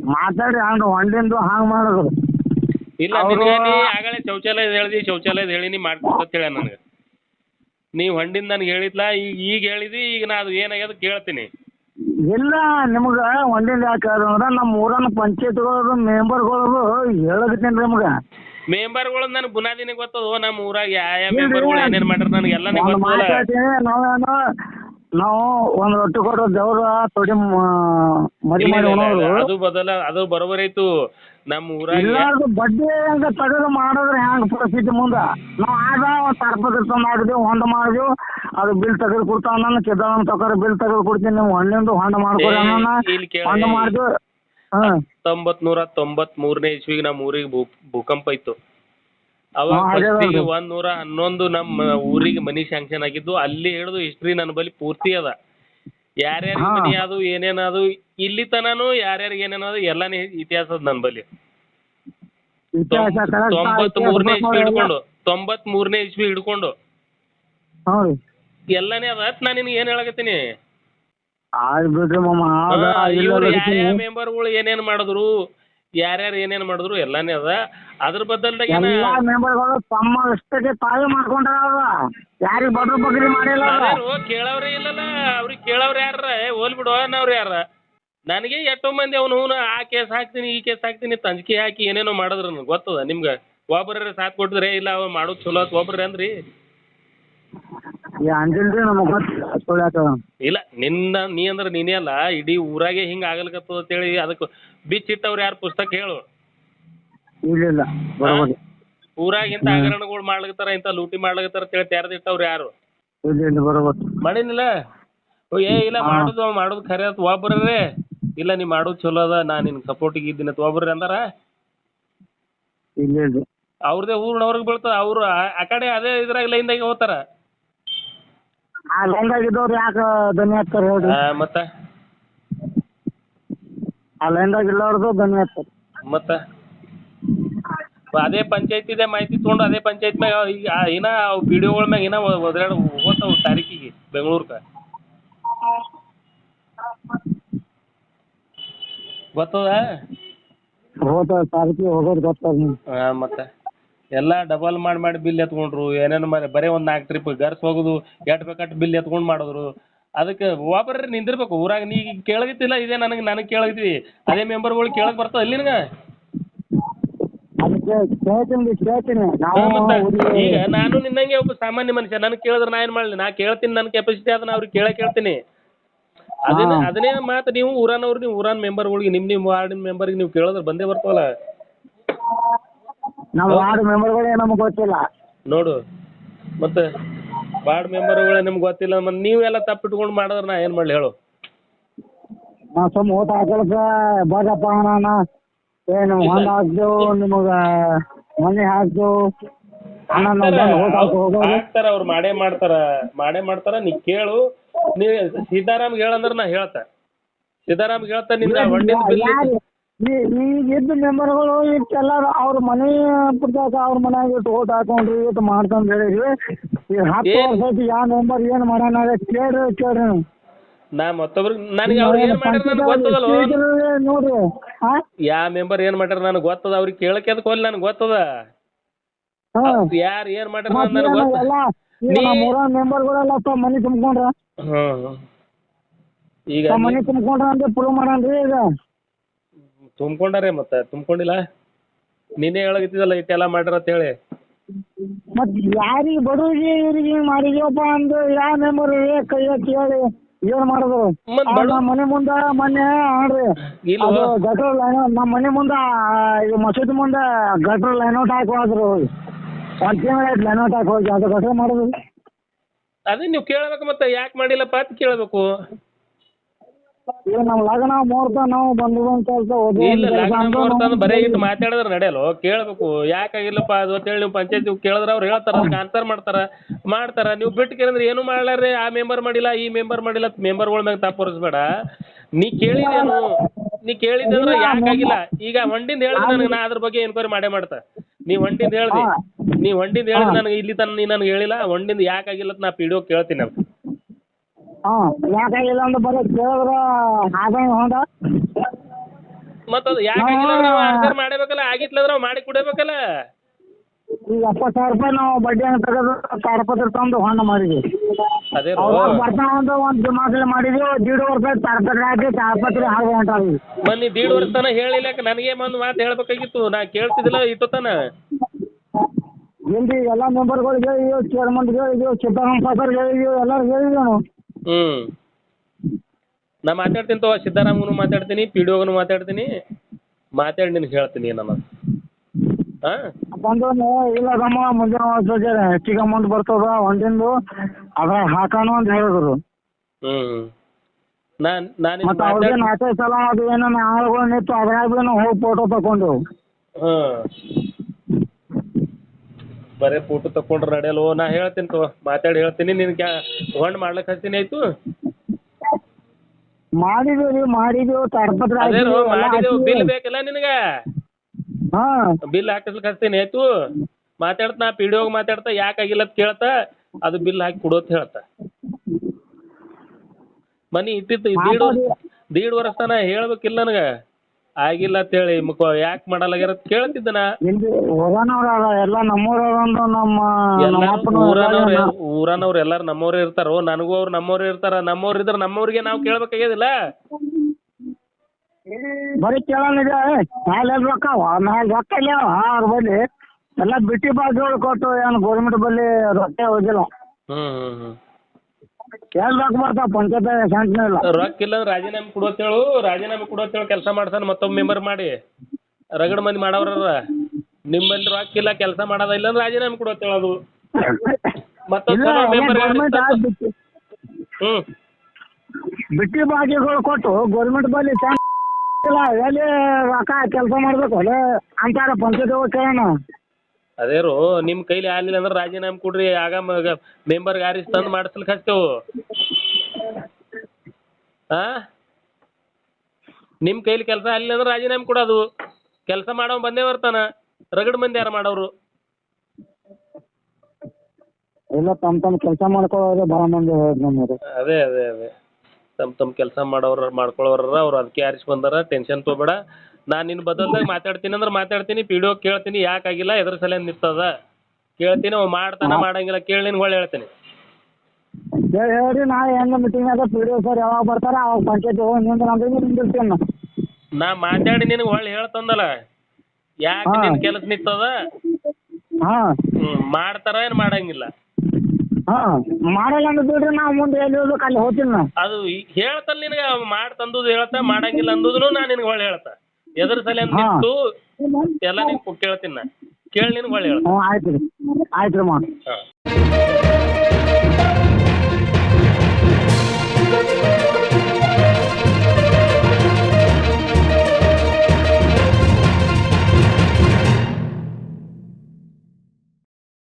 ಮಾತಾಡಿ ಹಂಗ ಹೊಂಡಿಂದು ಹಾಂಗ್ ಮಾಡೋದು. ಇಲ್ಲ ನಿನಗೆ ನೀ ಆಗಲೇ ಶೌಚಾಲಯದ ಹೇಳ್ದಿ ಶೌಚಾಲಯದ ಹೇಳಿ ಮಾಡ್ಕೊತ ಹೇಳ ನನಗೆ. ನೀ ಹೊಂಡಿಂದ ನನಗೆ ಹೇಳಿದ್ಲ ಈಗ ಈಗ ಹೇಳಿದಿ ಈಗ ನಾ ಅದು ಏನಾಗ್ಯದ ಕೇಳ್ತೀನಿ. ಇಲ್ಲ ನಿಮ್ಗ ಹೊಂಡಿಂದ ಯಾಕೆ ಅಂದ್ರೆ ನಮ್ಮ ಊರನ್ನ ಪಂಚಾಯತ್ಗಳದು ಮೆಂಬರ್ಗಳದು ಹೇಳಕತ್ತೀನಿ ನಿಮ್ಗ. ಮೆಂಬರ್ಗಳು ನನ್ ಬುನಾದಿನೇ ಗೊತ್ತದ ನಮ್ಮ ಊರಾಗ ಯಾವ ಯಾವ. ಮೆಂಬರ್ಗಳು ಏನೇನು ಮಾಡ್ಯಾರ ನನಗೆ ಒಂದು ಗೊತ್ತಲ್ಲ ನಾವೇನು ನಾವು ಒಂದ್ ರೊಟ್ಟಿ ಕೊಡೋ ದೇವ್ರ ತೊಡಿ ಮ- ಮದಿ ಇಲ್ಲ, ಮಾಡಿ ಇಲ್ಲ, ಇಲ್ಲ, ಉಣೋರು ಅದು ಬದಲ ಅದು ಬರೋಬರ್ ಐತು ನಮ್ಮ ಊರಾಗ ಬಡ್ಡಿ ಹಂಗ ತಗದು ಮಾಡಿದ್ರೆ ಹ್ಯಾಂಗ ಪರಿಸ್ಥಿತಿ ಮುಂದ? ನಾವ್ ಆಗ ಒಂದು ತರ್ಪದ ಮಾಡಿದ್ವಿ ಹೊಂಡ ಮಾಡಿದ್ವಿ. ಅದು ಬಿಲ್ ತೆಗೆದು ಕೊಡ್ತಾವ ನಾನು ಸಿದ್ದರಾಮ ತಗೋರ ಬಿಲ್ ತೆಗೆದು ಕೊಡ್ತೀನಿ. ನೀವು ಹೊಂಡಿಂದು ಹೊಂಡ ಮಾಡ್ಕೊಡಿ ಏ, ಅನ್ನೋಣ ಇಲ್ಲಿ ಕೇಳಿ. ಹೊಂಡ ಮಾಡಿದ್ವಿ ಹಾಂ. ಹತ್ತೊಂಬತ್ ನೂರ ತೊಂಬತ್ ಮೂರನೇ ಇಸ್ವಿಗೆ ನಮ್ಮ ಊರಿಗೆ ಭೂ ಭೂಕಂಪ ಇತ್ತು. ಅವಾಗ ಹಾ, ಅದೇ ಫಸ್ಟಿಗೆ ಅದೇ. ಒಂದ್ ನೂರ ಹನ್ನೊಂದು ನಮ್ಮ ಊರಿಗೆ ಮನಿ ಶಾಂಕ್ಷನ್ ಆಗಿದ್ದು ಅಲ್ಲಿ ಹಿಡಿದು ಹಿಸ್ಟ್ರಿ ನನ್ನ ಬಳಿ ಪೂರ್ತಿ ಅದ. ಯಾರ್ಯಾರ ಹಾ. ಮನಿ ಅದು ಏನೇನದು ಇಲ್ಲಿ ತನಾನು ಯಾರ್ಯಾರಿಗೆ ಏನೇನದು ಎಲ್ಲಾನೇ ಇತಿಹಾಸ ಅದ ನನ್ನ ಇತಿಹಾಸ correct ತೊಂಬತ್ ಇತಿಹಾಸ ಮೂರನೇ ಇಸ್ವಿ ಹಿಡ್ಕೊಂಡು ತೊಂಬತ್ ಮೂರನೇ ಇಸ್ವಿ ಹಿಡ್ಕೊಂಡು. ಹ್ಞೂ ರೀ. ಎಲ್ಲಾನೇ ಅದ? ನಾ ನಿನ್ಗೆ ಏನ್ ಹೇಳಕತ್ತೀನಿ? ಆಯ್ತು ಬಿಡ್ರಿ ಮಾಮ ಆದ ಇವ್ರು ಏನೇನ ಮೆಂಬರ್ಗಳು ಏನೇನ್ ಮಾಡಿದ್ರು? ಯಾರ್ಯಾರು ಏನೇನ್ ಮಾಡಿದ್ರು ಎಲ್ಲಾನೇ ಅದ. ಅದ್ರ ಬದಲ್ದಾಗ ಏನ ಎಲ್ಲಾ ಮೆಂಬರ್ಗಳು ತಮ್ಮ ಇಷ್ಟಕ್ಕೆ ತಾವೇ ಮಾಡ್ಕೊಂಡಾರ ಅವ್ರ ಬಡ್ರು ಬಗ್ರಿ ಮಾಡಿಲ್ಲ ಅವ್ರ ಅದೇನು ಕೇಳವ್ರೇ ಇಲ್ಲಲ್ಲ. ಅವ್ರಿಗೆ ಕೇಳವ್ರ ಯಾರ ಹೋಲ್ ಬಿಡು ಅನ್ನವ್ರ ಯಾರ? ನನಗೆ ಎಷ್ಟೋ ಮಂದಿ ಅವನು ಆ ಕೇಸ್ ಹಾಕ್ತೀನಿ ಈ ಕೇಸ್ ಹಾಕ್ತೀನಿ ತಂಜಿಕೆ ಹಾಕಿ ಏನೇನೋ ಮಾಡಿದ್ರು ನನಗೆ ಗೊತ್ತದ ನಿಮ್ಗೆ. ಒಬ್ಬರ ಸಾಥ್ ಕೊಟ್ಟಿದ್ರೆ ಇಲ್ಲ ಅವ ಮಾಡೋದು ಚಲೋ ಆತ್ ಒಬ್ರೇ ಅಂದ್ರಿ? ಈ ಅಂಜಲ್ರಿ ನಮಗ್ ಗೊತ್ತಿಲ್ಲ ಸುಳ್ಯಾಕ ಇಲ್ಲ ನಿನ್ನ ನೀ ಅಂದ್ರ ನೀನೇ ಅಲ್ಲ. ಇಡೀ ಊರಾಗೆ ಹಿಂಗೆ ಆಗಲ್ಕತ್ತದ ಅಂತೇಳಿ ಅದಕ್ಕೆ ಬಿಚ್ಚಿಟ್ಟವ್ರು ಯಾರು ಪುಸ್ತಕ ಹೇಳು. ಇಲ್ಲ ಬರೋಬರಿ ಊರಾಗ ಇಂತ ಹಗರಣಗಳು ಮಾಡ್ಲಕತ್ತಾರ ಇಂತ ಲೂಟಿ ಮಾಡ್ಲಕತ್ತಾರ ಅಂತೇಳಿ ತೆರೆದಿಟ್ಟವ್ರು ಯಾರು? ಇಲ್ಲ ಇಲ್ಲ ಬರೋಬರಿ ಮಾಡೀನಿಲ್ಲ ಓ, ಏ ಇಲ್ಲ ಮಾಡುದು ಮಾಡುದು ಮಾಡೋದು ಖರೆ ಆತ್ ಒಬ್ಬರೇ ಇಲ್ಲ ನೀ ಮಾಡೋದು ಚಲೋ ಅದ ನಾ ನಿನ್ ಸಪೋರ್ಟಿಗೆ ಇದ್ದೀನಿ ಅಂತ ಒಬ್ಬರೇ ಅಂದಾರ? ಇಲ್ಲ ಇಲ್ಲ ಅವ್ರದೇ ಊರ್ನವ್ರಿಗೆ ಬೀಳ್ತದ ಅವ್ರು ಆ- ಆ ಕಡೆ ಅದೇ ಇದ್ರಾಗ ಲೈನ್ದಾಗ ಹೋಗ್ತಾರ? ಆ ಲೈನ್ದಾಗ ಇದ್ದವ್ರು ಯಾಕ ಧನಿ ಹತ್ತಾರ ಹೇಳ್ರಿ. ಆ, ಮತ್ತ? ಆ ಲೈನ್ದಾಗ ಇಲ್ಲಾರ್ದು ಧನಿ ಹತ್ತಾರ ಮತ್ತ? ಅದೇ ಪಂಚಾಯತಿದೆ ಮಾಹಿತಿ ತಗೊಂಡು ಅದೇ ಪಂಚಾಯತ್ ಮ್ಯಾಗ ಈಗ ಆ ಡಿ ವಿಡಿಯೋಗಳ ಮ್ಯಾಗ ಇನ್ನ ಒದರಾಡ ಹೋಗ್ತಾವ ತಾರೀಕಿಗೆ ಬೆಂಗಳೂರ್ಕ. ಗೊತ್ತದ? ಹೋದ ತಾರೀಕಿಗೆ ಹೋಗೋದು ಗೊತ್ತಾಗ ಹಾ ಮತ್ತೆ. ಎಲ್ಲ ಡಬಲ್ ಮಾಡಿ ಮಾಡಿ ಬಿಲ್ ಎತ್ಕೊಂಡ್ರು. ಏನೇನು ಮಾಡಿ ಬರೇ ಒಂದ್ ನಾಲ್ಕು ಟ್ರಿಪ್ ಗರ್ಸ್ ಹೋಗುದು ಎಟ್ ಬೇಕಟ್ ಬಿಲ್ ಎತ್ಕೊಂಡ್ ಮಾಡಿದ್ರು. ಅದಕ್ಕೆ ಒಬ್ಬರ್ರಿ ನಿಂದಿರ್ಬೇಕು. ಊರಾಗ ನೀ ಕೇಳಗತ್ತಿಲ್ಲ ಇದೇ ನನಗೆ ನನಗೆ ಕೇಳಗತ್ತಿ ಅದೇ ಮೆಂಬರ್ಗಳು ಕೇಳಕ್ ಬರ್ತದ ಇಲ್ಲಿ ನಿನಗ? ಅದಕ್ಕೆ ಕೇಳ್ತೀನಿ ಕೇಳ್ತೀನಿ. ನಾವು ಊರಿಗೆ- ಈಗ ನಾನು ನಿನ್ನಂಗೆ ಒಬ್ಬ ಸಾಮಾನ್ಯ ಮನುಷ್ಯ. ನನಗೆ ಕೇಳಿದ್ರೆ ನಾ ಏನು ಮಾಡಲಿ? ನಾ ಕೇಳ್ತೀನಿ ನನ್ನ ಕೆಪಾಸಿಟಿ ಅದನ್ನ ಅವ್ರಿಗೆ ಕೇಳ ಕೇಳ್ತೀನಿ. ಅದನ್ನ ಹಾ. ಅದನ್ನೇ ಮಾತು ನೀವು ಊರಾನವ್ರು ನೀವು ಊರನ್ ಮೆಂಬರ್ಗಳಿಗೆ ನಿಮ್ಮ ನಿಮ್ಮ ವಾರ್ಡಿನ ಮೆಂಬರ್ಗೆ ನೀವು ಕೇಳಿದ್ರೆ ಬಂದೇ ಬರ್ತವಲ್ಲ. ನಮ್ಮ ವಾರ್ಡ್ ಮೆಂಬರ್ಗಳೇ ನಮಗೆ ಗೊತ್ತಿಲ್ಲ. ನೋಡು ಮತ್ತೆ ವಾರ್ಡ್ ಮೆಂಬರ್ಗಳೇ ನಿಮ್ಗೆ ಗೊತ್ತಿಲ್ಲ ಮತ್ತೆ ನೀವೆಲ್ಲ ತಪ್ಪಿಟ್ಕೊಂಡು ಮಾಡಿದ್ರೆ ನಾ ಏನು ಮಾಡಲಿ ಹೇಳು. ನಾ ಸುಮ್ಮ ಓಟ್ ಹಾಕಲ್ಕ ಬಾಜಪ್ಪ ಅಣ್ಣ ಏನು ಹೊಂದ ಹಾಕ್ದೇವು ನಿಮಗೆ ಮನೆ ಹಾಕ್ದೇವು ಅಣ್ಣ ನಾವು ಬಂದು ಓಟ್ ಹಾಕಿ ಹೋಗೋದು. ಹಾಕ್ತಾರ ಅವ್ರು ಮಾಡೇ ಮಾಡ್ತಾರ ಮಾಡೇ ಮಾಡ್ತಾರ ನೀ ಕೇಳು. ನೀ ಸೀತಾರಾಮ್ಗೆ ಹೇಳಂದ್ರ ನಾ ಹೇಳ್ತ. ಸೀತಾರಾಮ್ ಹೇಳ್ತಾ ನಿನ್ನ ಹೊಂಡಿನ ಬಿಲ್ ಯಾರು ಈಗ ಇದ್ದ ಮೆಂಬರ್ಗಳು ಇಷ್ಟೆಲ್ಲ ಅವ್ರ ಮನೆ ಪುಟ್ಟಾಕ ಅವ್ರ ಮನ್ಯಾಗ ಇಟ್ಟು ಓಟ್ ಹಾಕೊಂಡ್ರಿ ಇಟ್ಟು ಮಾಡ್ಕೊಂಡ್ ಹೇಳಿದ್ವಿ. ಈ ಹತ್ತು ಏನ್? ವರ್ಷ ಐತಿ ಯಾವ ಮೆಂಬರ್ ಏನ್ ಮಾಡ್ಯಾನ ಕೇಳ್ರಿ ಕೇಳ್ರಿ ನೀವು. ನಾ ಮತ್ತೊಬ್ರಿಗೆ ನನಗೆ ಅವ್ರು ಏನು ಮಾಡ್ಯಾರ ನನಗೆ ಗೊತ್ತದಲ್ಲ ಸ್ಪೀಕರ್ ನೋಡ್ರಿ ಹಾ ಯಾ ಮೆಂಬರ್ ಏನ್ ಮಾಡ್ಯಾರ ನನಗೆ ಗೊತ್ತದ ಅವ್ರಿಗೆ ಕೇಳಕ್ಕೆ ಅದಕ್ಕೆ ಹೋಗ್ಲಿ ನನಗೆ ಗೊತ್ತದ? ಹಾ. ಯಾರು ಏನು ಮಾಡ್ಯಾರ ನನಗೆ ಏನು ಗೊತ್ತ ಎಲ್ಲ ಈಗ ನೀ- ನಮ್ಮ ಮೆಂಬರ್ಗಳೆಲ್ಲ ಮನೆ ತುಂಬ್ಕೊಂಡ್ರ. ಈಗ ಮನೆ ತುಂಬ್ಕೊಂಡ್ರ ಅಂತ ಪ್ರೂವ್ ಮಾಡನ್ರಿ ಈಗ. ತುಂಬ್ಕೊಂಡಾರೆ ಮತ್ತೆ ತುಂಬ್ಕೊಂಡಿಲ್ಲ? ನೀನೇ ಹೇಳಕತ್ತಿದಲ್ಲ ಇಟ್ಟೆಲ್ಲ ಮಾಡ್ಯಾರ ಅಂತ ಹೇಳಿ ಮತ್ ಯಾರಿಗೆ ಬಡವ್ರಿಗೆ ಇವ್ರಿಗೆ ಮಾಡಿದ್ಯಪ್ಪ ಅಂದು ಯಾವ ಮೆಂಬರ್ ಕೈ ಎತ್ತಿ ಹೇಳಿ ಏನ್ ಮಾಡಿದ್ರು? ಮತ್ತ್ ಆ, ಬಡ- ನಮ್ಮ ಮನೆ ಮುಂದ ಮೊನ್ನೆ ಆಡ್ರಿ ಇಲ್ಲ ಅದು ಗಟ್ರ ಲೈನ್ ನಮ್ಮ ಮನೆ ಮುಂದ ಆ, ಇದು ಮಸೀದಿ ಮುಂದ ಗಟ್ರ ಲೈನ್ ಔಟ್ ಹಾಕಿ ಹೋದ್ರು. ಒಂದ್ ತಿಂಗಳ ಲೈನ್ ಔಟ್ ಹಾಕಿ ಹೋಗಿ ಅದು ಗಟ್ರ ಮಾಡಿದ್ರು. ಅದೇ ನೀವು ಕೇಳಬೇಕು ಮತ್ತೆ ಯಾಕೆ ಮಾಡಿಲ್ಲಪ್ಪ ಅಂತ ಕೇಳಬೇಕು. ಈಗ ನಮ್ಮ ಲಗ್ನ ಮುಹೂರ್ತ ನಾವು ಬಂದು ಬಂದ್ ಕೆಲಸ ಇಲ್ಲ ಲಗ್ನ ಮುಹೂರ್ತ ಅಂದ್ರೆ ಬರೇ ಇಟ್ಟು ಮಾತಾಡಿದ್ರೆ ನಡೆಯಲ್ಲ ಕೇಳಬೇಕು. ಯಾಕಾಗಿಲ್ಲಪ್ಪ ಅದು ಅಂತೇಳಿ ನೀವು ಪಂಚಾಯತ್ ಕೇಳಿದ್ರ ಅವ್ರು ಹೇಳ್ತಾರ ಅದಕ್ಕೆ ಆನ್ಸರ್ ಮಾಡ್ತಾರ ಮಾಡ್ತಾರ. ನೀವು ಬಿಟ್ಟು ಕೇಳಿದ್ರೆ ಏನು ಮಾಡ್ಲಾರ್ರಿ? ಆ ಮೆಂಬರ್ ಮಾಡಿಲ್ಲ ಈ ಮೆಂಬರ್ ಮಾಡಿಲ್ಲ ಮೆಂಬರ್ಗಳ ಮ್ಯಾಗ ತಪ್ಪು ಹೊರಿಸ್ಬೇಡ. ನೀ ಕೇಳಿದೇನು ನೀ ಕೇಳಿದ್ರೆ ಯಾಕಾಗಿಲ್ಲ? ಈಗ ಹೊಂಡಿಂದ ಹೇಳಿದ್ರೆ ನನಗೆ ನಾ ಅದ್ರ ಬಗ್ಗೆ ಎನ್ಕ್ವೈರಿ ಮಾಡೇ ಮಾಡ್ತಾ. ನೀ ಹೊಂಡಿಂದ ಹೇಳ್ದಿ. ನೀ ಹೊಂಡಿಂದ ಹೇಳಿದ್ರೆ ನನಗೆ ಇಲ್ಲಿ ತನಕ ನೀ ನನಗೆ ಹೇಳಿಲ್ಲ ಹೊಂಡಿಂದ ಯಾಕಾಗಿಲ್ಲ ಅಂತ ನಾ ಪಿ ಡಿ ಕೇಳ್ತೀನಿ. ಅಂತ ಹಾ ಯಾಕಿಲ್ಲ ಅಂದ್ರೆ ಬರೀ ಕೇಳಿದ್ರ ಹೊಂದ ಮತ್ತ ಅದು ಯಾಕಾಗಿಲ್ಲ ಅಂದ್ರೆ ನಾವು ಆನ್ಸರ್ ಮಾಡಬೇಕಲ್ಲ ಆಗಿತ್ಲಂದ್ರೆ ನಾವು ಮಾಡಿ ಕೊಡಬೇಕಲ್ಲ ಈಗ ಎಪ್ಪತ್ತು ಸಾವಿರ ರೂಪಾಯಿ ನಾವು ಬಡ್ಡಿ ಹಂಗೆ ತೆಗೆದು ತಾಡಪತ್ರ ತಂದು ಹೊಂಡ ಮಾಡಿದ್ವಿ ಅದೇ ಅವಾಗ ಬರ್ತಾವ ಅಂತ ಒಂದು ದಿಮಾಕಲ್ಲಿ ಮಾಡಿದ್ವಿ ದೀಡ್ ವರ್ಷ ತಾಡಪತ್ರ ಹಾಕಿ ತಾಡಪತ್ರ ಹಾಗೆ ಹೊಂಟಾವಿ. ಮನ್ನಿ ದೀಡ್ ವರ್ಷ ತನ ಹೇಳಿಲ್ಲ ನನಗೆ ಒಂದು ಮಾತು ಹೇಳ್ಬೇಕಾಗಿತ್ತು ನಾ ಕೇಳ್ತಿದ್ದಿಲ್ಲ ಇಟ್ಟತನ ಇಲ್ಲಿ ಎಲ್ಲ ಮೆಂಬರ್ಗಳಿಗೆ ಹೇಳಿದ್ವಿ ಚೇರ್ಮನ್ಗೆ ಹೇಳಿದ್ವಿ ಸಿದ್ದರಾಮಯ್ಯ ಸರ್ಗೆ ಹೇಳಿದ್ವಿ ಎಲ್ಲರಿಗೂ ಹೇಳಿದ್ವಿ ನಾವು ಹ್ಮ್. ನಾ ಮಾತಾಡ್ತೀನಿ ತಗೋ ಸಿದ್ದರಾಮನು ಮಾತಾಡ್ತೀನಿ ಪಿ ಡಿ ಮಾತಾಡ್ತೀನಿ. ಮಾತಾಡಿ ನಿನ್ಗೆ ಹೇಳ್ತೀನಿ ಏನನ್ನ ಆ? ಬಂದು ಇಲ್ಲ ತಮ್ಮ ಮುಂದಿನ ವರ್ಷಕ್ಕೆ ಹೆಚ್ಚಿಗೆ ಅಮೌಂಟ್ ಬರ್ತದ ಒಂದಿಂದು ಅದ್ರ ಹಾಕೋಣ ಅಂತ ಹೇಳಿದ್ರು. ಹ್ಮ್. ನಾನು ನಾನು ಮತ್ತೆ ಅವ್ರಿಗೆ ನಾಲ್ಕೈದು ಸಲ ಅದು ಏನೇನು ಆಳುಗಳು ನಿಂತು ಅದ್ರಾಗ ನಾವು ಹೋಗಿ ಫೋಟೋ ತಗೊಂಡು. ಹಾಂ ಬರೇ ಫೋಟೋ ತಕೊಂಡ್ರೆ ನಡೆಯಲ್ಲೋ ನಾ ಹೇಳ್ತೀನಿ ತಗೋ ಮಾತಾಡಿ ಹೇಳ್ತೀನಿ. ಕ್ಯಾ~ ತಗೊಂಡ್ ಮಾಡ್ಲಿಕ್ ಹಚ್ತೀನಿ ಆಯ್ತು? ಮಾಡಿದ್ವಿ ರೀ ಮಾಡಿದ್ವಿ. ತಾಡಪತ್ರ ಮಾಡಿದೆವು. ಬಿಲ್. ಬೇಕಲ್ಲ ನಿನಗ? ಹಾ. ಬಿಲ್ ಹಾಕಿಸ್ಲಿಕ್ಕೆ ಹಚ್ತೀನಿ ಆಯ್ತು? ಮಾತಾಡ್ತ ನಾ ಪಿ ಡಿ ಒಗೆ ಮಾತಾಡ್ತಾ ಯಾಕಾಗಿಲ್ಲ ಅಂತ ಕೇಳ್ತ ಅದು ಬಿಲ್ ಹಾಕಿ ಕೊಡು ಅಂತ ಹೇಳ್ತ. ಮನಿ ಇಟ್ಟಿತ್ತು ದೀಡ್ ವರ್ಷ ದೀಡ್ ವರ್ಷ ತನ ಹೇಳ್ಬೇಕಿಲ್ಲ ನನಗೆ. ಆಗಿಲ್ಲ ಅಂತ ಹೇಳಿ ಯಾಕೆ ಮಾಡಲಾಗ್ಯಾರ ಅಂತ ಕೇಳ್ತಿದ್ದೆ ನಾ ಇಲ್ಲಿ ಊರನವ್ರ ಎಲ್ಲ ನಮ್ಮ ಎಲ್ಲಾರು ನಮ್ಮಪ್ಪನ ಊರನವ್ರು ಎಲ್ಲ ಊರನವ್ರು ಎಲ್ಲಾರು ನಮ್ಮವ್ರೇ ಇರ್ತಾರೋ. ನನಗೂ ಅವ್ರು ನಮ್ಮವ್ರೇ ಇರ್ತಾರ. ನಮ್ಮವ್ರ ಇದ್ರ ನಮ್ಮವ್ರಿಗೆ ನಾವು ಕೇಳ್ಬೇಕಾಗ್ಯದಿಲ್ಲ? ಬರೀ ಕೇಳಿ ಮ್ಯಾಲೆ ರೊಕ್ಕ? ಅವ ಮ್ಯಾಲೆ ರೊಕ್ಕ ಇಲ್ಲ. ಅವ್ರ ಬಲ್ಲಿ ಎಲ್ಲ ಬಿಟ್ಟಿ ಬಾಜು ಕೊಟ್ಟು ಏನು ಗೌರ್ಮೆಂಟ್ ಬಲ್ಲಿ ರೊಕ್ಕ ಹೋಗಿಲ್ಲ. ಹ್ಮ್ ಹ್ಮ್ ಹ್ಮ್. ಎಲ್ಲಿ ರೊಕ್ಕ ಬರ್ತಾವ ಪಂಚಾಯತ್ ಇಲ್ಲ. ರೊಕ್ಕ ಇಲ್ಲ ಅಂದ್ರೆ ರಾಜೀನಾಮೆ ಕೊಡೋತೇಳು ರಾಜೀನಾಮೆ ಕೊಡೋತೇಳು ಕೆಲಸ ಮಾಡ್ತಾನೆ ಮತ್ತೊಮ್ಮೆ ಮೆಂಬರ್ ಮಾಡಿ. ರಗಡ್ ಮಂದಿ ಮಾಡವ್ರ ನಿಮ್ಮಲ್ಲಿ ರೊಕ್ಕ ಇಲ್ಲ ಕೆಲಸ ಮಾಡೋದ ಇಲ್ಲ ಅಂದ್ರೆ ರಾಜೀನಾಮೆ ಕೊಡೋತೇಳು ಅದು. ಮತ್ತೊಂದ್ ಸಲ member ಗೌರ್ಮೆಂಟ್ ಬಿಟ್ಟಿ ಹ್ಮ್. ಬಿಟ್ಟಿ ಬಾಗಿಗಳು ಕೊಟ್ಟು ಗೌರ್ಮೆಂಟ್ ಬಲ್ಲಿ ಇಲ್ಲ ಎಲ್ಲಿ ರೊಕ್ಕ ಕೆಲಸ ಮಾಡ್ಬೇಕು? ಅಂತಾರ ಪಂಚಾಯತ್ ಹೋಗಿ ಕೇಳೋಣ ಅದೇ ರೋ ನಿಮ್ಮ ಕೈಲಿ ಆಗ್ಲಿಲ್ಲ ಅಂದ್ರೆ ರಾಜೀನಾಮೆ ಕೊಡ್ರಿ ಆಗ ಮೆಂಬರ್ ಯಾರಿಸ್ ತಂದು ಮಾಡಿಸ್ಲಿಕ್ಕೆ ಹಚ್ತೇವು. ನಿಮ್ಮ ಕೈಲಿ ಕೆಲಸ ಆಗಲಿಲ್ಲ ಅಂದ್ರೆ ರಾಜೀನಾಮೆ ಕೊಡೋದು. ಕೆಲಸ ಮಾಡೋ ಬಂದೇ ಬರ್ತಾನ. ರಗಡ್ ಮಂದಿ ಯಾರು ಮಾಡೋರು? ಇಲ್ಲ ತಮ್ಮ ತಮ್ಮ ಕೆಲಸ ಮಾಡ್ಕೊಳ್ಳೋರೆ ಬಹಳ ಮಂದಿ ಹೋದ್ ನಮ್ಮದು ಅದೇ ಅದೇ ಅದೇ. ತಮ್ಮ ತಮ್ಮ ಕೆಲಸ ಮಾಡೋರು ಮಾಡ್ಕೊಳ್ಳೋರ ಅವ್ರು ಅದಕ್ಕೆ ಆರಿಸಿ ಬಂದಾರ ಟೆನ್ಷನ್ ತೊಬೇಡ ನಾನು ನಿನ್ನ ಬದಲ್ದಾಗ ಮಾತಾಡ್ತೀನಿ ಅಂದ್ರೆ ಮಾತಾಡ್ತೀನಿ ಪಿ ಡಿ ಕೇಳ್ತೀನಿ ಯಾಕಾಗಿಲ್ಲ ಎದ್ರ ಸಲ ನಿಂತದ. ಕೇಳ್ತೀನಿ ಅವ ಮಾಡ್ತಾನ ಮಾಡಂಗಿಲ್ಲ ಕೇಳಿ ನಿನ್ಗೆ ಒಳ್ಳೆ ಹೇಳ್ತೀನಿ. ಹೇಳಿ ಹೇಳ್ರಿ ನಾ ಹೆಂಗ ಮೀಟಿಂಗ್ ಅದ ಪಿ ಸರ್ ಯಾವಾಗ ಬರ್ತಾರ ಅವಾಗ ಪಂಚಾಯತ್ ಹೋಗಿ ನಿಂತು ನಮ್ದು ನಿಂದಿರ್ತೀನಿ ನಾ. ನಾ ಮಾತಾಡಿ ನಿನಗೆ ಒಳ್ಳೆ ಹೇಳ್ತಂದಲ್ಲ. ಯಾಕೆ ನಿನ್ ಕೆಲಸ ನಿಂತದ? ಹಾ. ಮಾಡ್ತಾರ ಏನ್ ಮಾಡಂಗಿಲ್ಲ. ಹಾ ಮಾಡಲ್ಲ ಅಂದ್ರೆ ಬಿಡ್ರಿ ನಾವು ಮುಂದೆ ಎಲ್ಲಿ ಹೋಗ್ಬೇಕು ಅಲ್ಲಿ ಹೋಗ್ತೀನಿ ನಾ. ಅದು ಈ- ಹೇಳ್ತಲ್ಲ ನಿನಗೆ ಮಾಡಿ ತಂದುದು ಹೇಳ್ತಾ ಮಾಡಂಗಿಲ್ಲ ಅಂದುದನು ನಾ ನಿನಗೆ ಒಳ್ಳೆ ಹೇಳ್ತಾ. ಎದ್ರ ಸಲ ನಿಂತು? ಎಲ್ಲ ನಿನ್ ಕೇಳ್ತೀನಿ ನಾ ಕೇಳ ನಿನ್ ಹೊಳ್ಳಿ ಹೇಳ. ಆಯ್ತು ಆಯ್ತು ಹಾ.